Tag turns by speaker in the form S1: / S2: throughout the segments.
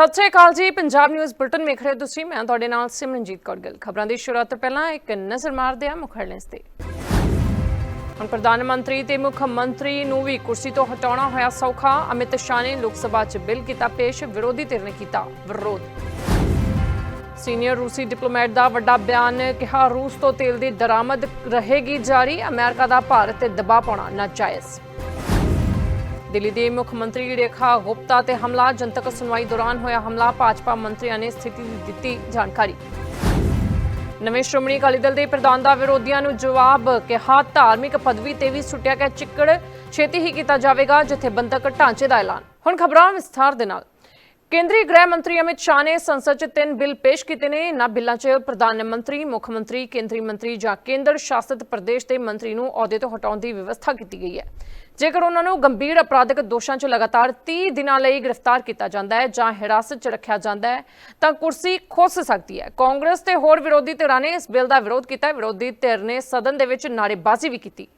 S1: ਸਤਿ ਸ਼੍ਰੀ ਅਕਾਲ ਜੀ, Punjab news bulletin ਵੇਖ ਰਹੇ ਤੁਸੀਂ, ਮੈਂ ਤੁਹਾਡੇ ਨਾਲ ਸਿਮਰਨਜੀਤ ਕੌਰ ਗਿੱਲ। ਖਬਰਾਂ ਦੀ ਸ਼ੁਰੂਆਤ ਤੋਂ ਪਹਿਲਾਂ ਇੱਕ ਨਜ਼ਰ ਮਾਰਦੇ ਹਾਂ ਮੁੱਖ ਹੈਡਲਾਈਨਸ ਤੇ। ਹੁਣ ਪ੍ਰਧਾਨ ਮੰਤਰੀ ਤੇ ਮੁੱਖ ਮੰਤਰੀ ਨੂੰ ਵੀ ਕੁਰਸੀ ਤੋਂ ਹਟਾਉਣਾ ਹੋਇਆ ਸੌਖਾ, ਅਮਿਤ ਸ਼ਾਹ ਨੇ ਲੋਕ ਸਭਾ 'ਚ ਬਿੱਲ ਕੀਤਾ ਪੇਸ਼, ਵਿਰੋਧੀ ਧਿਰ ਨੇ ਕੀਤਾ ਵਿਰੋਧ। ਸੀਨੀਅਰ ਰੂਸੀ ਡਿਪਲੋਮੈਟ ਦਾ ਵੱਡਾ ਬਿਆਨ ਕਿਹਾ, ਰੂਸ ਤੋਂ ਤੇਲ ਦੀ ਦਰਾਮਦ ਰਹੇਗੀ ਜਾਰੀ, ਅਮਰੀਕਾ ਦਾ ਭਾਰਤ ਤੇ ਦਬਾਅ ਪਾਉਣਾ ਨਾਜਾਇਜ਼। ਦਿੱਲੀ ਦੇ ਮੁੱਖ ਮੰਤਰੀ ਰੇਖਾ ਗੁਪਤਾ ਤੇ ਹਮਲਾ, ਜਨਤਕ ਸੁਣਵਾਈ ਦੌਰਾਨ ਹੋਇਆ ਹਮਲਾ, ਭਾਜਪਾ ਮੰਤਰੀਆਂ ਨੇ ਸਥਿਤੀ ਦੀ ਦਿੱਤੀ ਜਾਣਕਾਰੀ। ਨਵੇਂ ਸ਼੍ਰੋਮਣੀ ਅਕਾਲੀ ਦਲ ਦੇ ਪ੍ਰਧਾਨ ਦਾ ਵਿਰੋਧੀਆਂ ਨੂੰ ਜਵਾਬ ਕਿਹਾ, ਧਾਰਮਿਕ ਪਦਵੀ ਤੇ ਵੀ ਸੁੱਟਿਆ ਗਿਆ ਚਿੱਕੜ, ਛੇਤੀ ਹੀ ਕੀਤਾ ਜਾਵੇਗਾ ਜਥੇਬੰਦਕ ਢਾਂਚੇ ਦਾ ਐਲਾਨ। ਹੁਣ ਖਬਰਾਂ ਵਿਸਥਾਰ ਦੇ ਨਾਲ। ਕੇਂਦਰੀ ਗ੍ਰਹਿ ਮੰਤਰੀ ਅਮਿਤ ਸ਼ਾਹ ਨੇ ਸੰਸਦ 'ਚ ਤਿੰਨ ਬਿੱਲ ਪੇਸ਼ ਕੀਤੇ ਨੇ। ਇਹਨਾਂ ਬਿੱਲਾਂ 'ਚ ਪ੍ਰਧਾਨ ਮੰਤਰੀ, ਮੁੱਖ ਮੰਤਰੀ, ਕੇਂਦਰੀ ਮੰਤਰੀ ਜਾਂ ਕੇਂਦਰ ਸ਼ਾਸਿਤ ਪ੍ਰਦੇਸ਼ ਦੇ ਮੰਤਰੀ ਨੂੰ ਅਹੁਦੇ ਤੋਂ ਹਟਾਉਣ ਦੀ ਵਿਵਸਥਾ ਕੀਤੀ ਗਈ ਹੈ। ਜੇਕਰ ਉਹਨਾਂ ਨੂੰ ਗੰਭੀਰ ਅਪਰਾਧਿਕ ਦੋਸ਼ਾਂ 'ਚ ਲਗਾਤਾਰ 30 ਦਿਨਾਂ ਲਈ ਗ੍ਰਿਫਤਾਰ ਕੀਤਾ ਜਾਂਦਾ ਹੈ ਜਾਂ ਹਿਰਾਸਤ 'ਚ ਰੱਖਿਆ ਜਾਂਦਾ ਹੈ, ਤਾਂ ਕੁਰਸੀ ਖੁੱਸ ਸਕਦੀ ਹੈ। ਕਾਂਗਰਸ ਤੇ ਹੋਰ ਵਿਰੋਧੀ ਧਿਰਾਂ ਨੇ ਇਸ ਬਿੱਲ ਦਾ ਵਿਰੋਧ ਕੀਤਾ। ਵਿਰੋਧੀ ਧਿਰ ਨੇ ਸਦਨ ਦੇ ਵਿੱਚ ਨਾਅਰੇਬਾਜ਼ੀ ਵੀ ਕੀਤੀ।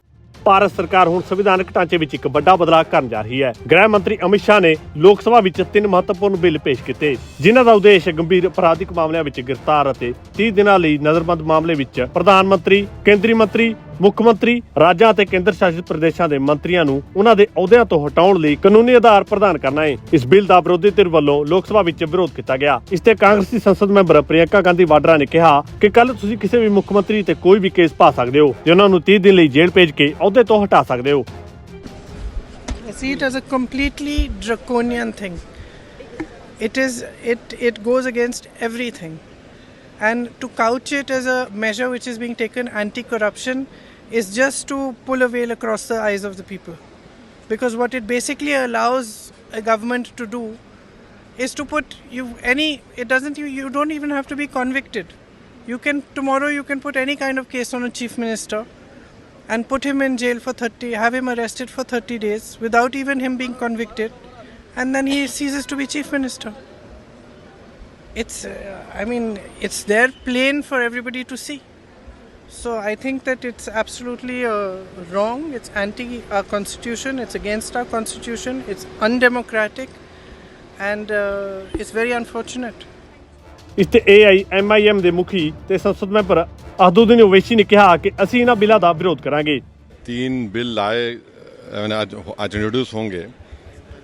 S2: ਭਾਰਤ ਸਰਕਾਰ ਹੁਣ ਸੰਵਿਧਾਨਕ ਢਾਂਚੇ ਵਿੱਚ ਇੱਕ ਵੱਡਾ ਬਦਲਾਅ ਕਰਨ ਜਾ ਰਹੀ ਹੈ। ਗ੍ਰਹਿ ਮੰਤਰੀ ਅਮਿਤ ਸ਼ਾਹ ਨੇ ਲੋਕ ਸਭਾ ਵਿੱਚ ਤਿੰਨ ਮਹੱਤਵਪੂਰਨ ਬਿੱਲ ਪੇਸ਼ ਕੀਤੇ, ਜਿਨ੍ਹਾਂ ਦਾ ਉਦੇਸ਼ ਗੰਭੀਰ ਅਪਰਾਧਿਕ ਮਾਮਲਿਆਂ ਵਿੱਚ ਗ੍ਰਿਫਤਾਰ ਅਤੇ 30 ਦਿਨਾਂ ਲਈ ਨਜ਼ਰਬੰਦ ਮਾਮਲੇ ਵਿੱਚ ਪ੍ਰਧਾਨ ਮੰਤਰੀ, ਕੇਂਦਰੀ ਮੰਤਰੀ ਮੁੱਖ ਮੰਤਰੀ, ਰਾਜਾਂ ਅਤੇ ਕੇਂਦਰ ਸ਼ਾਸਿਤ ਪ੍ਰਦੇਸ਼ਾਂ ਦੇ ਮੰਤਰੀਆਂ ਨੂੰ ਉਹਨਾਂ ਦੇ ਅਹੁਦਿਆਂ ਤੋਂ ਹਟਾਉਣ ਲਈ ਕਾਨੂੰਨੀ ਆਧਾਰ ਪ੍ਰਦਾਨ ਕਰਨਾ ਹੈ ਇਸ ਬਿੱਲ ਦਾ ਵਿਰੋਧੀ ਧਿਰ ਵੱਲੋਂ ਲੋਕ ਸਭਾ ਵਿੱਚ ਵਿਰੋਧ ਕੀਤਾ ਗਿਆ ਇਸ ਤੇ ਕਾਂਗਰਸੀ ਸੰਸਦ ਮੈਂਬਰ ਪ੍ਰਿਯੰਕਾ ਗਾਂਧੀ ਵਾਡਰਾ ਨੇ ਕਿਹਾ ਕਿ ਕੱਲ ਤੁਸੀਂ ਕਿਸੇ ਵੀ ਮੁੱਖ ਮੰਤਰੀ ਤੇ ਕੋਈ ਵੀ ਕੇਸ ਪਾ ਸਕਦੇ ਹੋ ਜਿਨ੍ਹਾਂ ਨੂੰ 30 ਦਿਨ ਲਈ ਜੇਲ੍ਹ ਭੇਜ ਕੇ ਅਹੁਦੇ ਤੋਂ ਹਟਾ ਸਕਦੇ ਹੋ
S3: I see it as a completely draconian thing. It is, it it goes against everything. And to couch it as a measure which is being taken anti-corruption is just to pull a veil across the eyes of the people. Because what it basically allows a government to do is to put you any it doesn't you, you don't even have to be convicted. You can tomorrow you can put any kind of case on a chief minister and put him in jail for 30 have him arrested for 30 days without even him being convicted and then he ceases to be chief minister it's uh, i mean it's there plain for everybody to see so i think that it's absolutely uh, wrong it's anti our constitution it's against our constitution it's undemocratic and uh, it's very unfortunate
S2: ਇਸ ਤੇ ਏਆਈਐਮਆਈਐਮ ਦੇ ਮੁਖੀ ਤੇ ਸੰਸਦ member ਅਹਦੁੱਦੀਨ Owaisi ਨੇ ਕਿਹਾ ਕਿ ਅਸੀਂ ਇਹਨਾਂ ਬਿੱਲਾਂ ਦਾ ਵਿਰੋਧ ਕਰਾਂਗੇ
S4: तीन बिल लाए अ, आज आज इंट्रोड्यूस होंगे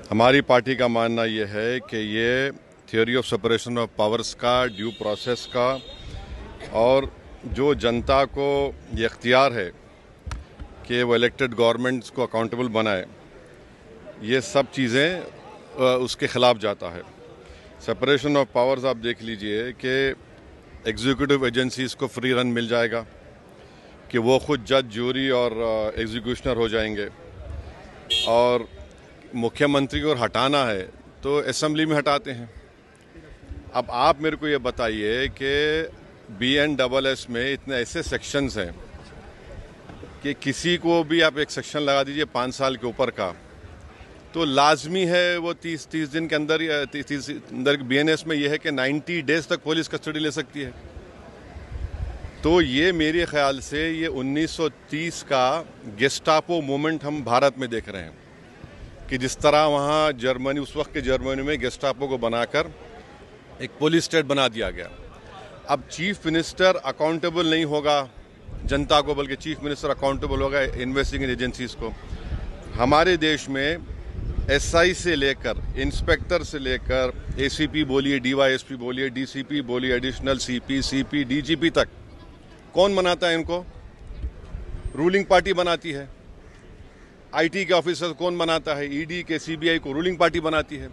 S4: हमारी पार्टी का मानना ये है कि ये theory of separation of powers का ड्यू प्रोसेस का और जो जनता को ये अख्तियार है कि वो इलेक्टेड गवर्नमेंट्स को अकाउंटेबल बनाए, ये सब चीज़ें उसके ख़िलाफ़ जाता है। सेपरेशन ऑफ़ पावर्स आप देख लीजिए कि एग्जीक्यूटिव एजेंसीज को फ्री रन मिल जाएगा, कि वो खुद जज जूरी और एग्जीक्यूशनर हो जाएँगे। और मुख्यमंत्री को हटाना है तो असेंबली में हटाते हैं। अब आप मेरे को ये बताइए कि बी एन डबल एस में इतने ऐसे सेक्शंस हैं कि किसी को भी आप एक सेक्शन लगा दीजिए पाँच साल के ऊपर का। तो लाजमी है वो तीस तीस दिन के अंदर, या तीस तीस अंदर बी एन एस में यह है कि नाइन्टी डेज़ तक पुलिस कस्टडी ले सकती है। तो ये मेरे ख्याल से ये 1930 का गेस्टापो मोमेंट हम भारत में देख रहे हैं कि जिस तरह वहाँ जर्मनी, उस वक्त के जर्मनी में गेस्टापो को बनाकर एक पुलिस स्टेट बना दिया गया। अब चीफ मिनिस्टर अकाउंटेबल नहीं होगा, जनता को, बल्कि चीफ मिनिस्टर अकाउंटेबल होगा इन्वेस्टिगेशन एजेंसीज को। हमारे देश में एसआई से लेकर, इंस्पेक्टर से लेकर, एसीपी बोलिए, डीवाईएसपी बोलिए, डीसीपी बोलिए, एडिशनल सीपी सीपी, डीजीपी तक, कौन बनाता है इनको? रूलिंग पार्टी बनाती है। आईटी के ऑफिसर कौन बनाता है? ईडी के सीबीआई को रूलिंग पार्टी बनाती है।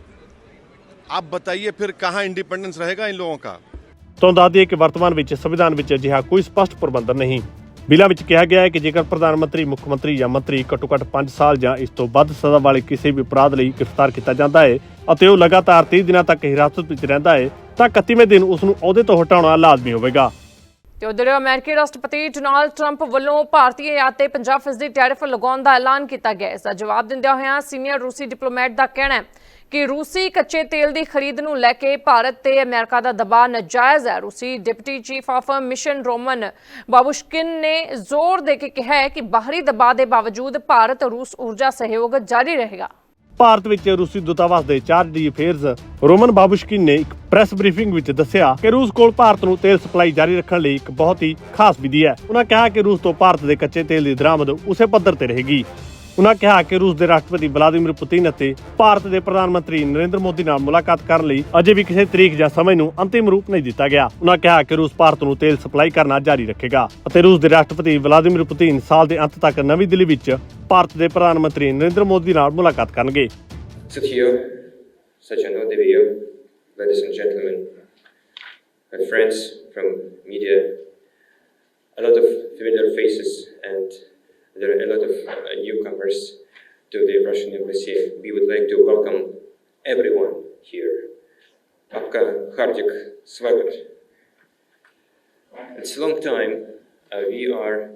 S4: आप बताइए फिर कहाँ इंडिपेंडेंस रहेगा इन लोगों का?
S2: ਤੁਹਾਨੂੰ ਦੱਸ ਦਈਏ ਕਿ ਵਰਤਮਾਨ ਵਿੱਚ ਸੰਵਿਧਾਨ ਵਿੱਚ ਅਜਿਹਾ ਕੋਈ ਸਪਸ਼ਟ ਪ੍ਰਬੰਧਨ ਨਹੀਂ। ਬਿੱਲਾਂ ਵਿੱਚ ਕਿਹਾ ਗਿਆ ਹੈ ਕਿ ਜੇਕਰ ਪ੍ਰਧਾਨ ਮੰਤਰੀ, ਮੁੱਖ ਮੰਤਰੀ ਜਾਂ ਮੰਤਰੀ ਘੱਟੋ ਘੱਟ 5 ਸਾਲ ਜਾਂ ਇਸ ਤੋਂ ਵੱਧ ਸਜ਼ਾ ਵਾਲੇ ਕਿਸੇ ਵੀ ਅਪਰਾਧ ਲਈ ਗ੍ਰਿਫਤਾਰ ਕੀਤਾ ਜਾਂਦਾ ਹੈ ਅਤੇ ਉਹ ਲਗਾਤਾਰ 30 ਦਿਨਾਂ ਤੱਕ ਹਿਰਾਸਤ ਵਿੱਚ ਰਹਿੰਦਾ ਹੈ, ਤਾਂ 31ਵੇਂ ਦਿਨ ਉਸ ਨੂੰ ਅਹੁਦੇ ਤੋਂ ਹਟਾਉਣਾ ਲਾਜ਼ਮੀ ਹੋਵੇਗਾ।
S1: ਤੇ ਉਧਰ ਅਮਰੀਕੀ ਰਾਸ਼ਟਰਪਤੀ ਡੋਨਾਲਡ ਟਰੰਪ ਵੱਲੋਂ ਭਾਰਤੀ ਆਯਾਤ ਤੇ 50% ਟੈਰਿਫ ਲਗਾਉਣ ਦਾ ਐਲਾਨ ਕੀਤਾ ਗਿਆ। ਇਸ ਦਾ ਜਵਾਬ ਦਿੰਦਿਆਂ ਹੋਇਆਂ ਸੀਨੀਅਰ ਰੂਸੀ ਡਿਪਲੋਮੈਟ ਦਾ ਕਹਿਣਾ ਹੈ ਕਿ ਰੂਸੀ ਕੱਚੇ ਤੇਲ ਦੀ ਖਰੀਦ ਨੂੰ ਲੈ ਕੇ ਭਾਰਤ ਤੇ ਅਮਰੀਕਾ ਦਾ ਦਬਾਅ ਨਾਜਾਇਜ਼ ਹੈ। ਰੂਸੀ deputy chief of mission Roman Babushkin ਨੇ ਜ਼ੋਰ ਦੇ ਕੇ ਕਿਹਾ ਹੈ ਕਿ ਬਾਹਰੀ ਦਬਾਅ ਦੇ ਬਾਵਜੂਦ ਭਾਰਤ ਰੂਸ ਊਰਜਾ ਸਹਿਯੋਗ ਜਾਰੀ ਰਹੇਗਾ।
S2: ਭਾਰਤ ਵਿੱਚ ਰੂਸੀ ਦੂਤਾਵਾਸ ਦੇ chargé d'affaires, Roman Babushkin ਨੇ ਇੱਕ ਪ੍ਰੈਸ ਬਰੀਫਿੰਗ ਵਿੱਚ ਦੱਸਿਆ ਕਿ ਰੂਸ ਕੋਲ ਭਾਰਤ ਨੂੰ ਤੇਲ ਸਪਲਾਈ ਜਾਰੀ ਰੱਖਣ ਲਈ ਇੱਕ ਬਹੁਤ ਹੀ ਖਾਸ ਵਿਧੀ ਹੈ। ਉਹਨਾਂ ਕਿਹਾ ਕਿ ਰੂਸ ਤੋਂ ਭਾਰਤ ਦੇ ਕੱਚੇ ਤੇਲ ਦੀ ਦਰਾਮਦ ਉਸੇ ਪੱਧਰ ਤੇ ਰਹੇਗੀ। ਉਹਨਾਂ ਕਿਹਾ ਕਿ ਰੂਸ ਦੇ ਰਾਸ਼ਟਰਪਤੀ ਵਲਾਦੀਮੀਰ ਪੁਤਿਨ ਅਤੇ ਭਾਰਤ ਦੇ ਪ੍ਰਧਾਨ ਮੰਤਰੀ ਨਰਿੰਦਰ ਮੋਦੀ ਨਾਲ ਮੁਲਾਕਾਤ ਕਰਨ ਲਈ ਅਜੇ ਵੀ ਕਿਸੇ ਤਰੀਕ ਜਾਂ ਸਮੇਂ ਨੂੰ ਅੰਤਿਮ ਰੂਪ ਨਹੀਂ ਦਿੱਤਾ ਗਿਆ। ਉਹਨਾਂ ਕਿਹਾ ਕਿ ਰੂਸ ਭਾਰਤ ਨੂੰ ਤੇਲ ਸਪਲਾਈ ਕਰਨਾ ਜਾਰੀ ਰੱਖੇਗਾ ਅਤੇ ਰੂਸ ਦੇ ਰਾਸ਼ਟਰਪਤੀ ਵਲਾਦੀਮੀਰ ਪੁਤਿਨ ਸਾਲ ਦੇ ਅੰਤ ਤੱਕ ਨਵੀਂ ਦਿੱਲੀ ਵਿੱਚ ਭਾਰਤ ਦੇ ਪ੍ਰਧਾਨ ਮੰਤਰੀ ਨਰਿੰਦਰ ਮੋਦੀ ਨਾਲ ਮੁਲਾਕਾਤ ਕਰਨਗੇ।
S5: Sit here, such an odd video, ladies and gentlemen, my friends from media, a lot of familiar faces, and there are a lot of uh, newcomers to the Russian embassy. We would like to welcome everyone here. Apka Hardik Swagat. It's a long time. Uh, we are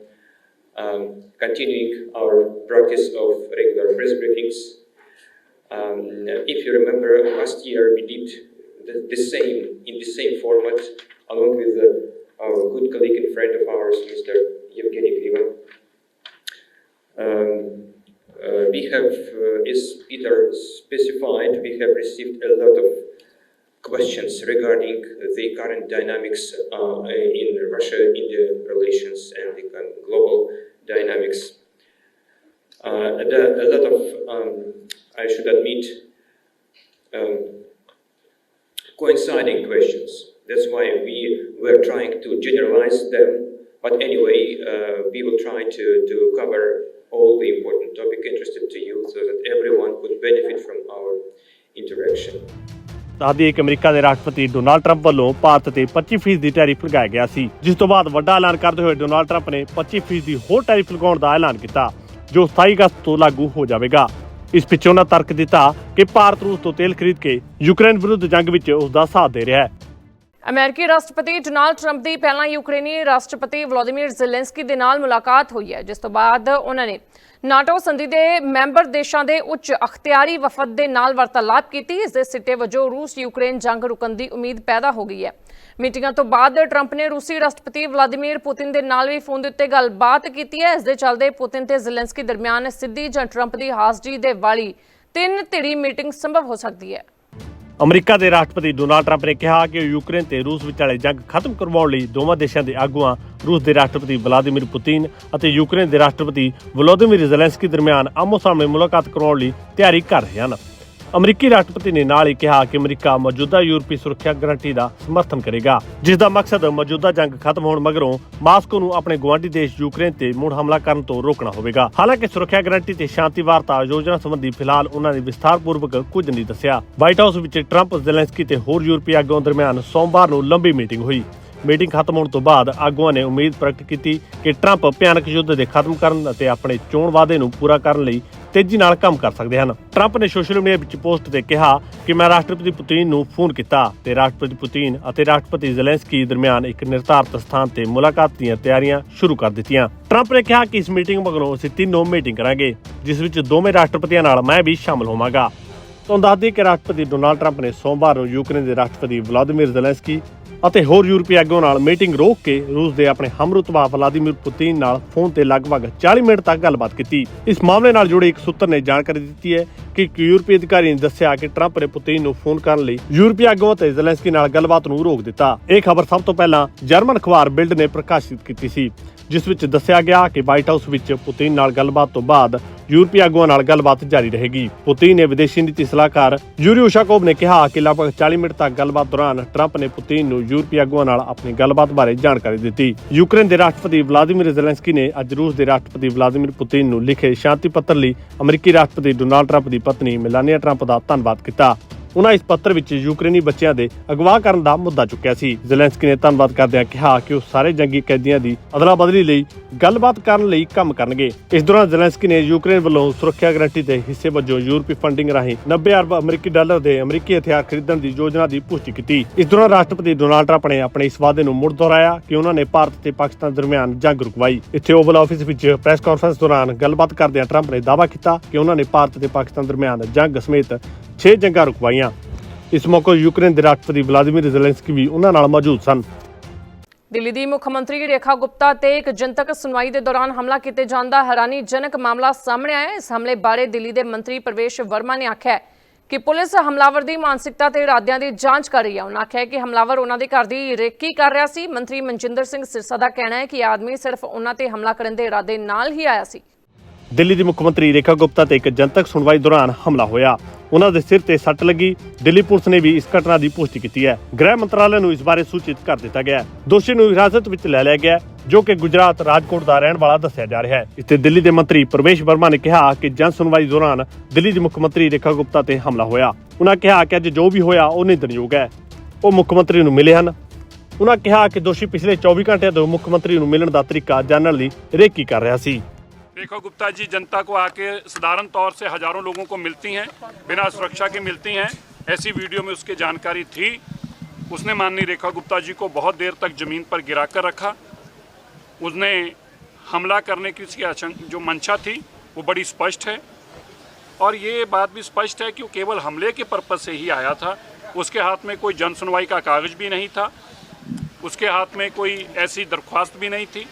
S5: um, continuing our practice of regular press briefings. Um, if you remember, last year we did the, the same in the same format, along with uh, our good colleague and friend of ours, Mr. Yevgeny Kliman. Um, uh, we have, uh, as Peter specified, we have received a lot of questions regarding the current dynamics uh, in Russia-India relations and the global dynamics. Uh, a, a lot of, um, I should admit, um, coinciding questions. That's why we were trying to generalize them. But anyway, uh, we will try to, to cover all the important topic interested to you so that everyone could benefit from our interaction.
S2: ਦੱਸਦੀ ਕਿ America ਦੇ ਰਾਸ਼ਟਰਪਤੀ Donald Trump ਵੱਲੋਂ ਭਾਰਤ ਤੇ 25% ਦੀ tariff ਲਗਾਇਆ ਗਿਆ ਸੀ, ਜਿਸ ਤੋਂ ਬਾਅਦ ਵੱਡਾ ਐਲਾਨ ਕਰਦੇ ਹੋਏ ਡੋਨਾਲਡ ਟਰੰਪ ਨੇ 25% ਦੀ ਹੋਰ ਟੈਰਿਫ ਲਗਾਉਣ ਦਾ ਐਲਾਨ ਕੀਤਾ, ਜੋ 27 ਅਗਸਤ ਤੋਂ ਲਾਗੂ ਹੋ ਜਾਵੇਗਾ ਇਸ ਪਿੱਛੋਂ ਉਹਨਾਂ ਤਰਕ ਦਿੱਤਾ ਕਿ ਭਾਰਤ ਰੂਸ ਤੋਂ ਤੇਲ ਖਰੀਦ ਕੇ ਯੂਕਰੇਨ ਵਿਰੁੱਧ ਜੰਗ ਵਿੱਚ ਉਸ ਦਾ ਸਾਥ ਦੇ ਰਿਹਾ ਹੈ
S1: ਅਮਰੀਕੀ ਰਾਸ਼ਟਰਪਤੀ ਡੋਨਾਲਡ ਟਰੰਪ ਦੀ ਪਹਿਲਾਂ ਯੂਕਰੇਨੀ ਰਾਸ਼ਟਰਪਤੀ ਵਲੋਦੀਮੀਰ ਜ਼ੈਲੈਂਸਕੀ ਦੇ ਨਾਲ ਮੁਲਾਕਾਤ ਹੋਈ ਹੈ, ਜਿਸ ਤੋਂ ਬਾਅਦ ਉਹਨਾਂ ਨੇ ਨਾਟੋ ਸੰਧੀ ਦੇ ਮੈਂਬਰ ਦੇਸ਼ਾਂ ਦੇ ਉੱਚ ਅਖਤਿਆਰੀ ਵਫਦ ਦੇ ਨਾਲ ਵਾਰਤਾਲਾਪ ਕੀਤੀ, ਇਸ ਦੇ ਸਿੱਟੇ ਵਜੋਂ ਰੂਸ ਯੂਕਰੇਨ ਜੰਗ ਰੁਕਣ ਦੀ ਉਮੀਦ ਪੈਦਾ ਹੋ ਗਈ ਹੈ। ਮੀਟਿੰਗਾਂ ਤੋਂ ਬਾਅਦ ਟਰੰਪ ਨੇ ਰੂਸੀ ਰਾਸ਼ਟਰਪਤੀ ਵਲਾਦੀਮੀਰ ਪੁਤਿਨ ਦੇ ਨਾਲ ਵੀ ਫੋਨ ਦੇ ਉੱਤੇ ਗੱਲਬਾਤ ਕੀਤੀ ਹੈ, ਇਸ ਦੇ ਚੱਲਦੇ ਪੁਤਿਨ ਤੇ ਜ਼ੈਲੈਂਸਕੀ ਦਰਮਿਆਨ ਸਿੱਧੀ ਜਾਂ ਟਰੰਪ ਦੀ ਹਾਜ਼ਰੀ ਦੇ ਵਾਲੀ ਤਿੰਨ ਧਿਰੀ ਮੀਟਿੰਗ ਸੰਭਵ ਹੋ ਸਕਦੀ ਹੈ।
S2: ਅਮਰੀਕਾ ਦੇ ਰਾਸ਼ਟਰਪਤੀ ਡੋਨਾਲਡ ਟਰੰਪ ਨੇ ਕਿਹਾ ਕਿ ਉਹ ਯੂਕਰੇਨ ਤੇ ਰੂਸ ਵਿਚਾਲੇ ਜੰਗ ਖਤਮ ਕਰਵਾਉਣ ਲਈ ਦੋਵਾਂ ਦੇਸ਼ਾਂ ਦੇ ਆਗੂਆਂ, ਰੂਸ ਦੇ ਰਾਸ਼ਟਰਪਤੀ ਵਲਾਦੀਮੀਰ ਪੁਤਿਨ ਅਤੇ ਯੂਕਰੇਨ ਦੇ ਰਾਸ਼ਟਰਪਤੀ ਵਲੋਦੀਮੀਰ ਜ਼ੈਲੈਂਸਕੀ ਦਰਮਿਆਨ ਆਮੋ-ਸਾਹਮਣੇ ਮੁਲਾਕਾਤ ਕਰਵਾਉਣ ਲਈ ਤਿਆਰੀ ਕਰ ਰਹੇ ਹਨ। ਅਮਰੀਕੀ ਰਾਸ਼ਟਰਪਤੀ ਨੇ ਨਾਲ ਹੀ ਕਿਹਾ ਕਿ ਅਮਰੀਕਾ ਮੌਜੂਦਾ ਯੂਰਪੀ ਸੁਰੱਖਿਆ ਗਾਰੰਟੀ ਦਾ ਸਮਰਥਨ ਕਰੇਗਾ, ਜਿਸ ਦਾ ਮਕਸਦ ਮੌਜੂਦਾ ਜੰਗ ਖਤਮ ਹੋਣ ਮਗਰੋਂ ਮਾਸਕੋ ਨੂੰ ਆਪਣੇ ਗੁਆਂਢੀ ਦੇਸ਼ ਯੂਕਰੇਨ ਤੇ ਮੁੜ ਹਮਲਾ ਕਰਨ ਤੋਂ ਰੋਕਣਾ ਹੋਵੇਗਾ। ਹਾਲਾਂਕਿ ਸੁਰੱਖਿਆ ਗਾਰੰਟੀ ਤੇ ਸ਼ਾਂਤੀ ਵਾਰਤਾ ਯੋਜਨਾ ਸੰਬੰਧੀ ਫਿਲਹਾਲ ਉਹਨਾਂ ਨੇ ਵਿਸਥਾਰਪੂਰਵਕ ਕੁਝ ਨਹੀਂ ਦੱਸਿਆ। ਵਾਈਟ ਹਾਊਸ ਵਿੱਚ ਟਰੰਪ, ਜ਼ੈਲੈਂਸਕੀ ਤੇ ਹੋਰ ਯੂਰਪੀ ਆਗੂਆਂ ਦਰਮਿਆਨ ਸੋਮਵਾਰ ਨੂੰ ਲੰਬੀ ਮੀਟਿੰਗ ਹੋਈ। ਮੀਟਿੰਗ ਖਤਮ ਹੋਣ ਤੋਂ ਬਾਅਦ ਆਗੂਆਂ ਨੇ ਉਮੀਦ ਪ੍ਰਗਟ ਕੀਤੀ ਕਿ ਟਰੰਪ ਭਿਆਨਕ ਯੁੱਧ ਦੇ ਖਤਮ ਕਰਨ ਅਤੇ ਆਪਣੇ ਚੋਣ ਵਾਅਦੇ ਨੂੰ ਪੂਰਾ ਕਰਨ ਲਈ ਤੇਜ਼ੀ ਨਾਲ ਕੰਮ ਕਰ ਸਕਦੇ ਹਨ। ਟਰੰਪ ਨੇ ਸੋਸ਼ਲ ਮੀਡੀਆ ਵਿੱਚ ਪੋਸਟ ਤੇ ਕਿਹਾ ਕਿ ਮੈਂ ਰਾਸ਼ਟਰਪਤੀ ਪੁਤਿਨ ਨੂੰ ਫੋਨ ਕੀਤਾ ਤੇ ਰਾਸ਼ਟਰਪਤੀ ਪੁਤਿਨ ਅਤੇ ਰਾਸ਼ਟਰਪਤੀ ਜ਼ੈਲੈਂਸਕੀ ਦਰਮਿਆਨ ਇੱਕ ਨਿਰਧਾਰਤ ਸਥਾਨ ਤੇ ਮੁਲਾਕਾਤ ਦੀਆਂ ਤਿਆਰੀਆਂ ਸ਼ੁਰੂ ਕਰ ਦਿੱਤੀਆਂ। ਟਰੰਪ ਨੇ ਕਿਹਾ ਕਿ ਇਸ ਮੀਟਿੰਗ ਮਗਰੋਂ ਅਸੀਂ ਤਿੰਨੋਂ ਮੀਟਿੰਗ ਕਰਾਂਗੇ, ਜਿਸ ਵਿੱਚ ਦੋਵੇਂ ਰਾਸ਼ਟਰਪਤੀਆਂ ਨਾਲ ਮੈਂ ਵੀ ਸ਼ਾਮਲ ਹੋਵਾਂਗਾ। ਤੁਹਾਨੂੰ ਦੱਸ ਕਿ ਰਾਸ਼ਟਰਪਤੀ ਡੋਨਾਲਡ ਟਰੰਪ ਨੇ ਸੋਮਵਾਰ ਨੂੰ ਯੂਕਰੇਨ ਦੇ ਰਾਸ਼ਟਰਪਤੀ ਵਲਾਦੀਮੀਰ ਜ਼ੈਲੈਂਸਕੀ ਅਤੇ ਹੋਰ ਯੂਰਪੀ ਆਗੂਆਂ ਨਾਲ ਮੀਟਿੰਗ ਰੋਕ ਕੇ ਰੂਸ ਦੇ ਆਪਣੇ ਹਮਰੁਤਬਾ ਵਲਾਦੀਮੀਰ ਪੁਤਿਨ ਨਾਲ ਫੋਨ ਤੇ ਲਗਭਗ 40 ਮਿੰਟ ਤੱਕ ਗੱਲਬਾਤ ਕੀਤੀ। ਇਸ ਮਾਮਲੇ ਨਾਲ ਜੁੜੇ ਇੱਕ ਸੂਤਰ ਨੇ ਜਾਣਕਾਰੀ ਦਿੱਤੀ ਹੈ ਕਿ ਇੱਕ ਯੂਰਪੀ ਅਧਿਕਾਰੀ ਨੇ ਦੱਸਿਆ ਕਿ ਟਰੰਪ ਨੇ ਪੁਤਿਨ ਨੂੰ ਫੋਨ ਕਰਨ ਲਈ ਯੂਰਪੀ ਆਗੂਆਂ ਤੇ ਜ਼ੈਲੈਂਸਕੀ ਨਾਲ ਗੱਲਬਾਤ ਨੂੰ ਰੋਕ ਦਿੱਤਾ। ਇਹ ਖਬਰ ਸਭ ਤੋਂ ਪਹਿਲਾਂ ਜਰਮਨ ਅਖਬਾਰ ਬਿਲਡ ਨੇ ਪ੍ਰਕਾਸ਼ਿਤ ਕੀਤੀ ਸੀ। ਜਿਸ ਵਿੱਚ ਦੱਸਿਆ ਗਿਆ ਕਿ ਵਾਈਟ ਹਾਊਸ ਵਿੱਚ ਪੁਤਿਨ ਨਾਲ ਗੱਲਬਾਤ ਤੋਂ ਬਾਅਦ ਯੂਰਪੀ ਆਗੂਆਂ ਨਾਲ ਗੱਲਬਾਤ ਜਾਰੀ ਰਹੇਗੀ। ਪੁਤਿਨ ਨੇ ਵਿਦੇਸ਼ੀ ਨੀਤੀ ਸਲਾਹਕਾਰ ਯੂਰੀ ਉਸ਼ਾਕੋਵ ਨੇ ਕਿਹਾ ਕਿ ਲਗਭਗ 40 ਮਿੰਟ ਤੱਕ ਗੱਲਬਾਤ ਦੌਰਾਨ ਟਰੰਪ ਨੇ ਪੁਤਿਨ ਨੂੰ ਯੂਰਪੀ ਆਗੂਆਂ ਨਾਲ ਆਪਣੀ ਗੱਲਬਾਤ ਬਾਰੇ ਜਾਣਕਾਰੀ ਦਿੱਤੀ। ਯੂਕਰੇਨ ਦੇ ਰਾਸ਼ਟਰਪਤੀ ਵਲਾਦੀਮੀਰ ਜ਼ੈਲੈਂਸਕੀ ਨੇ ਅੱਜ ਰੂਸ ਦੇ ਰਾਸ਼ਟਰਪਤੀ ਵਲਾਦੀਮੀਰ ਪੁਤਿਨ ਨੂੰ ਲਿਖੇ ਸ਼ਾਂਤੀ ਪੱਤਰ ਲਈ ਅਮਰੀਕੀ ਰਾਸ਼ਟਰਪਤੀ ਡੋਨਾਲਡ ਟਰੰਪ ਦੀ ਪਤਨੀ ਮੇਲਾਨੀਆ ਟਰੰਪ ਦਾ ਧੰਨਵਾਦ ਕੀਤਾ। ਉਹਨਾਂ ਇਸ ਪੱਤਰ ਵਿੱਚ ਯੂਕਰੇਨੀ ਬੱਚਿਆਂ ਦੇ ਅਗਵਾ ਕਰਨ ਦਾ ਮੁੱਦਾ ਚੁੱਕਿਆ ਸੀ। ਜ਼ੈਲੈਂਸਕੀ ਨੇ ਧੰਨਵਾਦ ਕਰਦਿਆਂ ਕਿਹਾ ਕਿ ਉਹ ਸਾਰੇ ਜੰਗੀ ਕੈਦੀਆਂ ਦੀ ਅਦਲਾ-ਬਦਲੀ ਲਈ ਗੱਲਬਾਤ ਕਰਨ ਲਈ ਕੰਮ ਕਰਨਗੇ। ਇਸ ਦੌਰਾਨ ਜ਼ੈਲੈਂਸਕੀ ਨੇ ਯੂਕਰੇਨ ਵੱਲੋਂ ਸੁਰੱਖਿਆ ਗਾਰੰਟੀ ਦੇ ਹਿੱਸੇ ਵਜੋਂ ਯੂਰਪੀ ਫੰਡਿੰਗ ਰਾਹੀਂ 90 ਅਰਬ ਅਮਰੀਕੀ ਡਾਲਰ ਦੇ ਅਮਰੀਕੀ ਹਥਿਆਰ ਖਰੀਦਣ ਦੀ ਯੋਜਨਾ ਦੀ ਪੁਸ਼ਟੀ ਕੀਤੀ। ਇਸ ਦੌਰਾਨ ਰਾਸ਼ਟਰਪਤੀ ਡੋਨਾਲਡ ਟਰੰਪ ਨੇ ਆਪਣੇ ਇਸ ਵਾਅਦੇ ਨੂੰ ਮੁੜ ਦੁਹਰਾਇਆ ਕਿ ਉਹਨਾਂ ਨੇ ਭਾਰਤ ਤੇ ਪਾਕਿਸਤਾਨ ਦਰਮਿਆਨ ਜੰਗ ਰੁਕਵਾਈ। ਇੱਥੇ ਓਵਲ ਆਫਿਸ ਵਿੱਚ ਪ੍ਰੈਸ ਕਾਨਫਰੰਸ ਦੌਰਾਨ ਗੱਲਬਾਤ ਕਰਦਿਆਂ ਟਰੰਪ ਨੇ ਦਾਅਵਾ ਕੀਤਾ ਕਿ ਉਹਨਾਂ ਨੇ ਭਾਰਤ ਤੇ ਪਾਕਿਸਤਾਨ ਦਰਮਿਆਨ ਜੰਗ ਸਮੇਤ 6 ਜੰਗਾਂ ਰੁਕਵਾਈਆਂ। ਇਸ ਮੌਕੇ ਯੂਕਰੇਨ ਦੇ ਰਾਸ਼ਟਰਪਤੀ ਵਲਾਦੀਮੀਰ ਜ਼ੈਲੈਂਸਕੀ ਵੀ ਉਹਨਾਂ ਨਾਲ ਮੌਜੂਦ ਸਨ।
S1: ਦਿੱਲੀ ਦੀ ਮੁੱਖ ਮੰਤਰੀ ਰੇਖਾ ਗੁਪਤਾ ਤੇ ਇੱਕ ਜਨਤਕ ਸੁਣਵਾਈ ਦੇ ਦੌਰਾਨ ਹਮਲਾ ਕੀਤੇ ਜਾਣ ਦਾ ਹੈਰਾਨੀਜਨਕ ਮਾਮਲਾ ਸਾਹਮਣੇ ਆਇਆ ਇਸ ਹਮਲੇ ਬਾਰੇ ਦਿੱਲੀ ਦੇ ਮੰਤਰੀ ਪ੍ਰਵੇਸ਼ ਵਰਮਾ ਨੇ ਆਖਿਆ ਕਿ ਪੁਲਿਸ ਹਮਲਾਵਰ ਦੀ ਮਾਨਸਿਕਤਾ ਤੇ ਇਰਾਦਿਆਂ ਦੀ ਜਾਂਚ ਕਰ ਰਹੀ ਹੈ। ਉਹਨਾਂ ਆਖਿਆ ਕਿ ਹਮਲਾਵਰ ਉਹਨਾਂ ਦੇ ਘਰ ਦੀ ਰੇਕੀ ਕਰ ਰਿਹਾ ਸੀ। ਮੰਤਰੀ ਮਨਜਿੰਦਰ ਸਿੰਘ ਸਿਰਸਾ ਦਾ ਕਹਿਣਾ ਹੈ ਕਿ ਆਦਮੀ ਸਿਰਫ ਉਹਨਾਂ ਤੇ ਹਮਲਾ ਕਰਨ ਦੇ ਇਰਾਦੇ ਨਾਲ ਹੀ ਆਇਆ ਸੀ।
S2: ਦਿੱਲੀ ਦੀ ਮੁੱਖ ਮੰਤਰੀ ਰੇਖਾ ਗੁਪਤਾ ਤੇ ਇੱਕ ਜਨਤਕ ਸੁਣਵਾਈ ਦੌਰਾਨ ਹਮਲਾ ਹੋਇਆ। ਉਹਨਾਂ ਦੇ ਸਿਰ ਤੇ ਸੱਟ ਲੱਗੀ। ਦਿੱਲੀ ਪੁਲਿਸ ਨੇ ਵੀ ਇਸ ਘਟਨਾ ਦੀ ਪੁਸ਼ਟੀ ਕੀਤੀ ਹੈ। ਗ੍ਰਹਿ ਮੰਤਰਾਲੇ ਨੂੰ ਇਸ ਬਾਰੇ ਸੂਚਿਤ ਕਰ ਦਿੱਤਾ ਗਿਆ ਹੈ। ਦੋਸ਼ੀ ਨੂੰ ਹਿਰਾਸਤ ਵਿੱਚ ਲੈ ਲਿਆ ਗਿਆ ਹੈ, ਜੋ ਕਿ ਗੁਜਰਾਤ ਰਾਜਕੋਟ ਦਾ ਰਹਿਣ ਵਾਲਾ ਦੱਸਿਆ ਜਾ ਰਿਹਾ ਹੈ। ਇਸ ਤੇ ਦਿੱਲੀ ਦੇ ਮੰਤਰੀ ਪ੍ਰਵੇਸ਼ ਵਰਮਾ ਨੇ ਕਿਹਾ ਕਿ ਜਨ ਸੁਣਵਾਈ ਦੌਰਾਨ ਦਿੱਲੀ ਦੀ ਮੁੱਖ ਮੰਤਰੀ ਰੇਖਾ ਗੁਪਤਾ ਤੇ ਹਮਲਾ ਹੋਇਆ। ਉਹਨਾਂ ਕਿਹਾ ਕਿ ਅੱਜ ਜੋ ਵੀ ਹੋਇਆ ਉਹ ਨਿੰਦਣਯੋਗ ਹੈ। ਉਹ ਮੁੱਖ ਮੰਤਰੀ ਨੂੰ ਮਿਲੇ ਹਨ। ਉਹਨਾਂ ਕਿਹਾ ਕਿ ਦੋਸ਼ੀ ਪਿਛਲੇ 24 ਘੰਟਿਆਂ ਤੋਂ ਮੁੱਖ ਮੰਤਰੀ ਨੂੰ ਮਿਲਣ ਦਾ ਤਰੀਕਾ ਜਾਣਨ ਲਈ ਰੇਕੀ ਕਰ ਰਿਹਾ ਸੀ।
S6: रेखा गुप्ता जी, जनता को आके साधारण तौर से हज़ारों लोगों को मिलती हैं, बिना सुरक्षा के मिलती हैं। ऐसी वीडियो में उसकी जानकारी थी। उसने माननीय रेखा गुप्ता जी को बहुत देर तक ज़मीन पर गिरा कर रखा। उसने हमला करने की उसकी जो मंशा थी, वो बड़ी स्पष्ट है। और ये बात भी स्पष्ट है कि वो केवल हमले के पर्पज से ही आया था। उसके हाथ में कोई जन सुनवाई का कागज़ भी नहीं था। उसके हाथ में कोई ऐसी दरख्वास्त भी नहीं थी।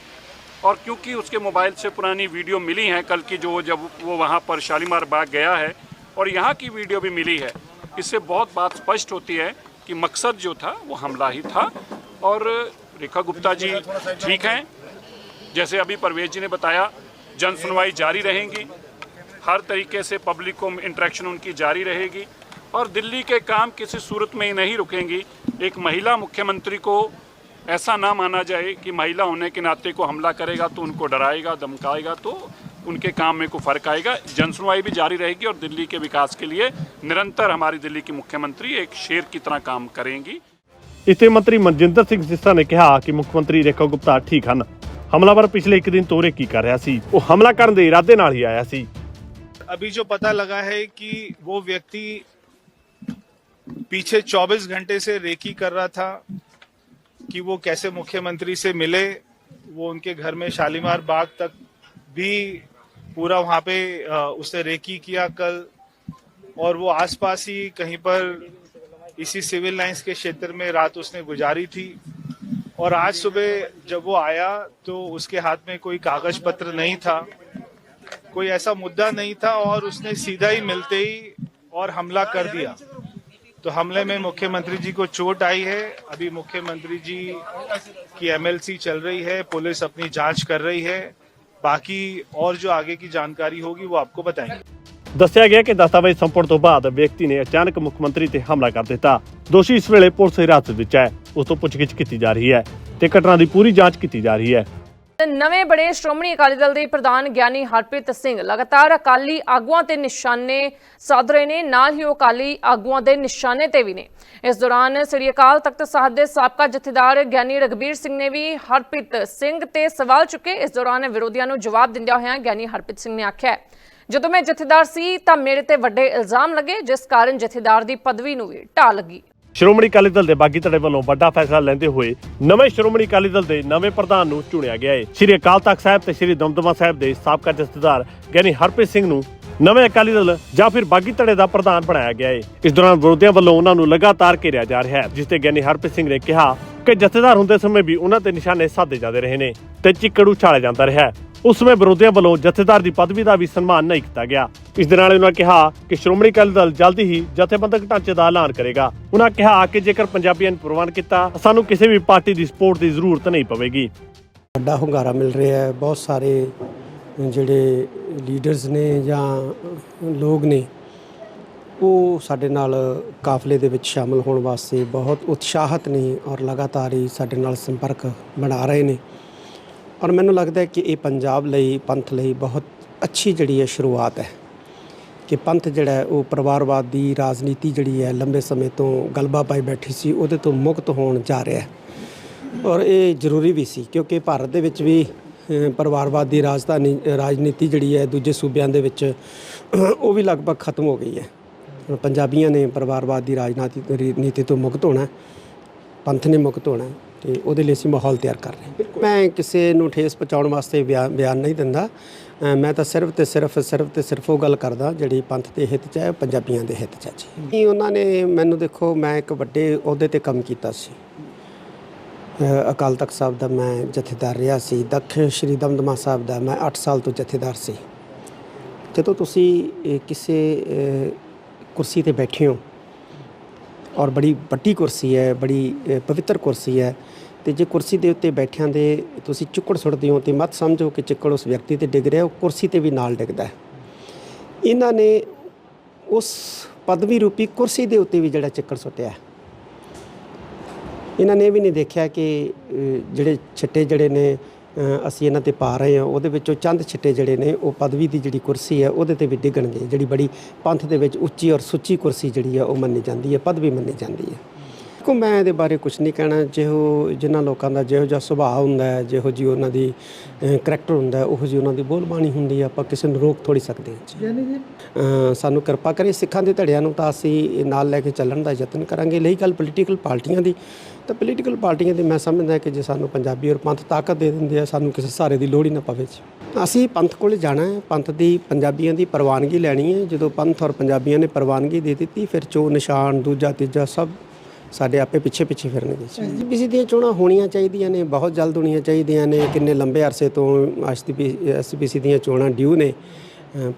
S6: और क्योंकि उसके मोबाइल से पुरानी वीडियो मिली हैं, कल की जो जब वो वहाँ पर शालीमार बाग गया है, और यहाँ की वीडियो भी मिली है, इससे बहुत बात स्पष्ट होती है कि मकसद जो था, वो हमला ही था। और रेखा गुप्ता जी ठीक हैं, जैसे अभी परवेज जी ने बताया, जन सुनवाई जारी रहेंगी, हर तरीके से पब्लिक को इंट्रैक्शन उनकी जारी रहेगी, और दिल्ली के काम किसी सूरत में ही नहीं रुकेंगी। एक महिला मुख्यमंत्री को ऐसा ना माना जाए कि महिला होने के नाते को हमला करेगा तो उनको डराएगा धमकाएगा तो उनके काम में को फर्क आएगा जनसुनवाई भी जारी रहेगी और दिल्ली के विकास के लिए निरंतर हमारी दिल्ली की मुख्यमंत्री एक शेर की तरह काम करेंगी
S2: ਇਥੇ ਮੰਤਰੀ ਮਨਜਿੰਦਰ ਸਿੰਘ ਸਿੱਸਾ ਨੇ ਕਿਹਾ ਕਿ ਮੁੱਖ ਮੰਤਰੀ ਰੇਖਾ ਗੁਪਤਾ ਠੀਕ ਹਨ ਹਮਲਾਵਰ ਪਿਛਲੇ ਇੱਕ ਦਿਨ ਤੋਰੇ ਕੀ ਕਰ ਰਿਹਾ ਸੀ ਉਹ ਹਮਲਾ ਕਰਨ ਦੇ ਇਰਾਦੇ ਨਾਲ ਹੀ ਆਇਆ ਸੀ
S7: अभी जो पता लगा है कि वो व्यक्ति पीछे 24 घंटे से रेकी कर रहा था कि वो कैसे मुख्यमंत्री से मिले, वो उनके घर में शालीमार बाग तक भी पूरा वहाँ पे उसने रेकी किया कल, और वो आसपास ही कहीं पर इसी सिविल लाइंस के क्षेत्र में रात उसने गुजारी थी। और आज सुबह जब वो आया तो उसके हाथ में कोई कागज़ पत्र नहीं था, कोई ऐसा मुद्दा नहीं था, और उसने सीधा ही मिलते ही और हमला कर दिया। तो हमले में मुख्यमंत्री जी को चोट आई है अभी मुख्यमंत्री जी की एमएलसी चल रही है पुलिस अपनी जांच कर रही है बाकी और जो आगे की जानकारी होगी वो आपको बताएंगे
S2: ਦੱਸਿਆ ਗਿਆ ਕਿ ਦਸਤਾਵੇਜ਼ ਸੰਪੂਰਨ ਤੋਂ ਬਾਅਦ ਵਿਅਕਤੀ ਨੇ ਅਚਾਨਕ ਮੁੱਖ ਮੰਤਰੀ ਤੇ ਹਮਲਾ ਕਰ ਦਿੱਤਾ ਦੋਸ਼ੀ ਇਸ ਵੇਲੇ ਪੁਲਿਸ ਹਿਰਾਸਤ ਵਿੱਚ ਹੈ ਉਸ ਤੋਂ ਪੁੱਛਗਿੱਛ ਕੀਤੀ ਜਾ ਰਹੀ ਹੈ ਤੇ ਘਟਨਾ ਦੀ ਪੂਰੀ ਜਾਂਚ ਕੀਤੀ ਜਾ ਰਹੀ ਹੈ
S1: ਨਵੇਂ ਬਣੇ ਸ਼੍ਰੋਮਣੀ ਅਕਾਲੀ ਦਲ ਦੇ ਪ੍ਰਧਾਨ ਗਿਆਨੀ ਹਰਪ੍ਰੀਤ ਸਿੰਘ ਲਗਾਤਾਰ ਅਕਾਲੀ ਆਗੂਆਂ ਤੇ ਨਿਸ਼ਾਨੇ ਸਾਧ ਰਹੇ ਨੇ, ਨਾਲ ਹੀ ਉਹ ਅਕਾਲੀ ਆਗੂਆਂ ਦੇ ਨਿਸ਼ਾਨੇ ਤੇ ਵੀ ਨੇ। ਇਸ ਦੌਰਾਨ ਸ੍ਰੀ ਅਕਾਲ ਤਖਤ ਸਾਹਿਬ ਦੇ ਸਾਬਕਾ ਜਥੇਦਾਰ ਗਿਆਨੀ ਰਗਬੀਰ ਸਿੰਘ ਨੇ ਵੀ ਹਰਪ੍ਰੀਤ ਸਿੰਘ ਤੇ ਸਵਾਲ ਚੁੱਕੇ। ਇਸ ਦੌਰਾਨ ਵਿਰੋਧੀਆਂ ਨੂੰ ਜਵਾਬ ਦਿੰਦਿਆਂ ਹੋਇਆਂ ਗਿਆਨੀ ਹਰਪ੍ਰੀਤ ਸਿੰਘ ਨੇ ਆਖਿਆ, ਜਦੋਂ ਮੈਂ ਜਥੇਦਾਰ ਸੀ ਤਾਂ ਮੇਰੇ ਤੇ ਵੱਡੇ ਇਲਜ਼ਾਮ ਲੱਗੇ, ਜਿਸ ਕਾਰਨ ਜਥੇਦਾਰ ਦੀ ਪਦਵੀ ਨੂੰ ਵੀ ਢਾਹ ਲੱਗੀ।
S2: ਸ਼੍ਰੋਮਣੀ ਅਕਾਲੀ ਦਲ ਦੇ ਬਾਗੀ ਧੜੇ ਵੱਲੋਂ ਵੱਡਾ ਫੈਸਲਾ ਲੈਂਦੇ ਹੋਏ ਨਵੇਂ ਸ਼੍ਰੋਮਣੀ ਅਕਾਲੀ ਦਲ ਦੇ ਨਵੇਂ ਪ੍ਰਧਾਨ ਨੂੰ ਚੁਣਿਆ ਗਿਆ ਹੈ। ਸ਼੍ਰੀ ਅਕਾਲ ਤਖਤ ਸਾਹਿਬ ਤੇ ਸ਼੍ਰੀ ਦਮਦਮਾ ਸਾਹਿਬ ਦੇ ਸਾਬਕਾ ਜਥੇਦਾਰ ਗਿਆਨੀ ਹਰਪ੍ਰੀਤ ਸਿੰਘ ਨੂੰ ਨਵੇਂ ਅਕਾਲੀ ਦਲ ਜਾਂ ਫਿਰ ਬਾਗੀ ਧੜੇ ਦਾ ਪ੍ਰਧਾਨ ਬਣਾਇਆ ਗਿਆ ਹੈ। ਇਸ ਦੌਰਾਨ ਵਿਰੋਧੀਆਂ ਵੱਲੋਂ ਉਹਨਾਂ ਨੂੰ ਲਗਾਤਾਰ ਘੇਰਿਆ ਜਾ ਰਿਹਾ ਹੈ, ਜਿਸ ਤੇ ਗਿਆਨੀ ਹਰਪ੍ਰੀਤ ਸਿੰਘ ਨੇ ਕਿਹਾ ਕਿ ਜਥੇਦਾਰ ਹੁੰਦੇ ਸਮੇਂ ਵੀ ਉਹਨਾਂ ਤੇ ਨਿਸ਼ਾਨੇ ਸਾਧੇ ਜਾਂਦੇ ਰਹੇ ਨੇ ਤੇ ਚਿੱਕੜ ਉਛਾਲਿਆ ਜਾਂਦਾ ਰਿਹਾ ਉਸ ਸਮੇਂ ਵਿਰੋਧੀਆਂ ਵੱਲੋਂ ਜਥੇਦਾਰ ਦੀ ਪਦਵੀ ਦਾ ਵੀ ਸਨਮਾਨ ਨਹੀਂ ਕੀਤਾ ਗਿਆ। ਇਸ ਦੇ ਨਾਲ ਉਹਨਾਂ ਕਿਹਾ ਕਿ ਸ਼੍ਰੋਮਣੀ ਅਕਾਲੀ ਦਲ ਜਲਦੀ ਹੀ ਜਥੇਬੰਦਕ ਢਾਂਚੇ ਦਾ ਐਲਾਨ ਕਰੇਗਾ। ਉਹਨਾਂ ਕਿਹਾ ਕਿ ਜੇਕਰ ਪੰਜਾਬੀਆਂ ਨੂੰ ਪ੍ਰਵਾਨ ਕੀਤਾ ਸਾਨੂੰ ਕਿਸੇ ਵੀ ਪਾਰਟੀ ਦੀ ਸਪੋਰਟ ਦੀ ਜ਼ਰੂਰਤ ਨਹੀਂ ਪਵੇਗੀ।
S8: ਵੱਡਾ ਹੁੰਗਾਰਾ ਮਿਲ ਰਿਹਾ ਹੈ। ਬਹੁਤ ਸਾਰੇ ਜਿਹੜੇ ਲੀਡਰਸ ਨੇ ਜਾਂ ਲੋਕ ਨੇ, ਉਹ ਸਾਡੇ ਨਾਲ ਕਾਫਲੇ ਦੇ ਵਿੱਚ ਸ਼ਾਮਲ ਹੋਣ ਵਾਸਤੇ ਬਹੁਤ ਉਤਸ਼ਾਹਤ ਨੇ ਔਰ ਲਗਾਤਾਰ ਹੀ ਸਾਡੇ ਨਾਲ ਸੰਪਰਕ ਬਣਾ ਰਹੇ ਨੇ। ਔਰ ਮੈਨੂੰ ਲੱਗਦਾ ਹੈ ਕਿ ਇਹ ਪੰਜਾਬ ਲਈ, ਪੰਥ ਲਈ ਬਹੁਤ ਅੱਛੀ ਜਿਹੜੀ ਹੈ ਸ਼ੁਰੂਆਤ ਹੈ ਕਿ ਪੰਥ ਜਿਹੜਾ ਉਹ ਪਰਿਵਾਰਵਾਦ ਦੀ ਰਾਜਨੀਤੀ ਜਿਹੜੀ ਹੈ, ਲੰਬੇ ਸਮੇਂ ਤੋਂ ਗਲਬਾ ਪਾਈ ਬੈਠੀ ਸੀ, ਉਹਦੇ ਤੋਂ ਮੁਕਤ ਹੋਣ ਜਾ ਰਿਹਾ ਹੈ। ਔਰ ਇਹ ਜ਼ਰੂਰੀ ਵੀ ਸੀ, ਕਿਉਂਕਿ ਭਾਰਤ ਦੇ ਵਿੱਚ ਵੀ ਪਰਿਵਾਰਵਾਦ ਦੀ ਰਾਜਧਾਨੀ, ਰਾਜਨੀਤੀ ਜਿਹੜੀ ਹੈ, ਦੂਜੇ ਸੂਬਿਆਂ ਦੇ ਵਿੱਚ, ਉਹ ਵੀ ਲਗਭਗ ਖਤਮ ਹੋ ਗਈ ਹੈ। ਪੰਜਾਬੀਆਂ ਨੇ ਪਰਿਵਾਰਵਾਦ ਦੀ ਰਾਜਨੀਤੀ ਨੀਤੀ ਤੋਂ ਮੁਕਤ ਹੋਣਾ ਪੰਥ ਨੇ ਮੁਕਤ ਹੋਣਾ ਤੇ ਉਹਦੇ ਲਈ ਅਸੀਂ ਮਾਹੌਲ ਤਿਆਰ ਕਰ ਰਹੇ ਹਾਂ। ਮੈਂ ਕਿਸੇ ਨੂੰ ਠੇਸ ਪਹੁੰਚਾਉਣ ਵਾਸਤੇ ਬਿਆਨ ਨਹੀਂ ਦਿੰਦਾ। ਮੈਂ ਤਾਂ ਸਿਰਫ ਤੇ ਸਿਰਫ ਸਿਰਫ ਤੇ ਸਿਰਫ ਉਹ ਗੱਲ ਕਰਦਾ ਜਿਹੜੀ ਪੰਥ ਦੇ ਹਿੱਤ 'ਚ ਹੈ ਪੰਜਾਬੀਆਂ ਦੇ ਹਿੱਤ 'ਚ ਹੈ ਜੀ। ਉਹਨਾਂ ਨੇ ਮੈਨੂੰ ਦੇਖੋ ਮੈਂ ਇੱਕ ਵੱਡੇ ਅਹੁਦੇ ਤੇ ਕੰਮ ਕੀਤਾ ਸੀ। ਅਕਾਲ ਤਖਤ ਸਾਹਿਬ ਦਾ ਮੈਂ ਜਥੇਦਾਰ ਰਿਹਾ ਸੀ ਦਖਿ ਸ਼੍ਰੀ ਦਮਦਮਾ ਸਾਹਿਬ ਦਾ ਮੈਂ 8 ਸਾਲ ਤੋਂ ਜਥੇਦਾਰ ਸੀ। ਜਦੋਂ ਤੁਸੀਂ ਕਿਸੇ ਕੁਰਸੀ ਤੇ ਬੈਠੇ ਹੋ ਔਰ ਬੜੀ ਵੱਡੀ ਕੁਰਸੀ ਹੈ, ਬੜੀ ਪਵਿੱਤਰ ਕੁਰਸੀ ਹੈ। ਤੇ ਜੇ ਕੁਰਸੀ ਦੇ ਉੱਤੇ ਬੈਠਿਆਂ ਦੇ ਤੁਸੀਂ ਚੁੱਕੜ ਸੁੱਟਦੇ ਹੋ ਤੇ ਮਤ ਸਮਝੋ ਕਿ ਚਿੱਕੜ ਉਸ ਵਿਅਕਤੀ ਤੇ ਡਿੱਗ ਰਿਹਾ, ਉਹ ਕੁਰਸੀ ਤੇ ਵੀ ਨਾਲ ਡਿੱਗਦਾ ਹੈ। ਇਹਨਾਂ ਨੇ ਉਸ ਪਦਵੀ ਰੂਪੀ ਕੁਰਸੀ ਦੇ ਉੱਤੇ ਵੀ ਜਿਹੜਾ ਚਿੱਕੜ ਸੁੱਟਿਆ ਇਹਨਾਂ ਨੇ ਇਹ ਵੀ ਨਹੀਂ ਦੇਖਿਆ ਕਿ ਜਿਹੜੇ ਛਿੱਟੇ ਜਿਹੜੇ ਨੇ ਅਸੀਂ ਇਹਨਾਂ ਤੇ ਪਾ ਰਹੇ ਹਾਂ। ਉਹਦੇ ਵਿੱਚੋਂ ਚੰਦ ਛਿੱਟੇ ਜਿਹੜੇ ਨੇ, ਉਹ ਪਦਵੀ ਦੀ ਜਿਹੜੀ ਕੁਰਸੀ ਹੈ, ਉਹਦੇ ਤੇ ਵੀ ਡਿੱਗਣਗੇ। ਜਿਹੜੀ ਬੜੀ ਪੰਥ ਦੇ ਵਿੱਚ ਉੱਚੀ ਔਰ ਸੁੱਚੀ ਕੁਰਸੀ ਜਿਹੜੀ ਹੈ, ਉਹ ਮੰਨੀ ਜਾਂਦੀ ਹੈ, ਪਦਵੀ ਮੰਨੀ ਜਾਂਦੀ ਹੈ। ਕੋ ਮੈਂ ਇਹਦੇ ਬਾਰੇ ਕੁਝ ਨਹੀਂ ਕਹਿਣਾ। ਜਿਹੋ ਜਿਨ੍ਹਾਂ ਲੋਕਾਂ ਦਾ ਜਿਹੋ ਜਿਹਾ ਸੁਭਾਅ ਹੁੰਦਾ ਹੈ ਜਿਹੋ ਜੀ ਉਹਨਾਂ ਦੀ ਕਰੈਕਟਰ ਹੁੰਦਾ ਹੈ ਉਹੋ ਜੀ ਉਹਨਾਂ ਦੀ ਬੋਲਬਾਣੀ ਹੁੰਦੀ ਹੈ ਆਪਾਂ ਕਿਸੇ ਨੂੰ ਰੋਕ ਥੋੜੀ ਸਕਦੇ ਹਾਂ ਅ, ਸਾਨੂੰ ਕਿਰਪਾ ਕਰੇ ਸਿੱਖਾਂ ਦੇ ਧੜਿਆਂ ਨੂੰ ਤਾਂ ਅਸੀਂ ਨਾਲ ਲੈ ਕੇ ਚੱਲਣ ਦਾ ਯਤਨ ਕਰਾਂਗੇ। ਲਈ ਗੱਲ ਪੋਲੀਟੀਕਲ ਪਾਰਟੀਆਂ ਦੀ। ਤਾਂ ਪੋਲੀਟੀਕਲ ਪਾਰਟੀਆਂ ਦੀ ਮੈਂ ਸਮਝਦਾ ਕਿ ਜੇ ਸਾਨੂੰ ਪੰਜਾਬੀ ਔਰ ਪੰਥ ਤਾਕਤ ਦੇ ਦਿੰਦੇ ਆ ਸਾਨੂੰ ਕਿਸੇ ਸਹਾਰੇ ਦੀ ਲੋੜ ਹੀ ਨਾ ਪਵੇ ਜੀ। ਅਸੀਂ ਪੰਥ ਕੋਲ ਜਾਣਾ ਹੈ। ਪੰਥ ਦੀ ਪੰਜਾਬੀਆਂ ਦੀ ਪ੍ਰਵਾਨਗੀ ਲੈਣੀ ਹੈ। ਜਦੋਂ ਪੰਥ ਔਰ ਪੰਜਾਬੀਆਂ ਨੇ ਪ੍ਰਵਾਨਗੀ ਦੇ ਦਿੱਤੀ ਫਿਰ ਚੋ ਨਿਸ਼ਾਨ ਦੂਜਾ ਤੀਜਾ ਸਭ ਸਾਡੇ ਆਪੇ ਪਿੱਛੇ ਪਿੱਛੇ ਫਿਰਨਗੇ ਐਸਜੀਪੀਸੀ ਦੀਆਂ ਚੋਣਾਂ ਹੋਣੀਆਂ ਚਾਹੀਦੀਆਂ ਨੇ ਬਹੁਤ ਜਲਦ ਹੋਣੀਆਂ ਚਾਹੀਦੀਆਂ ਨੇ ਕਿੰਨੇ ਲੰਬੇ ਅਰਸੇ ਤੋਂ ਐਸਜੀਪੀਸੀ ਦੀਆਂ ਚੋਣਾਂ ਡਿਊ ਨੇ।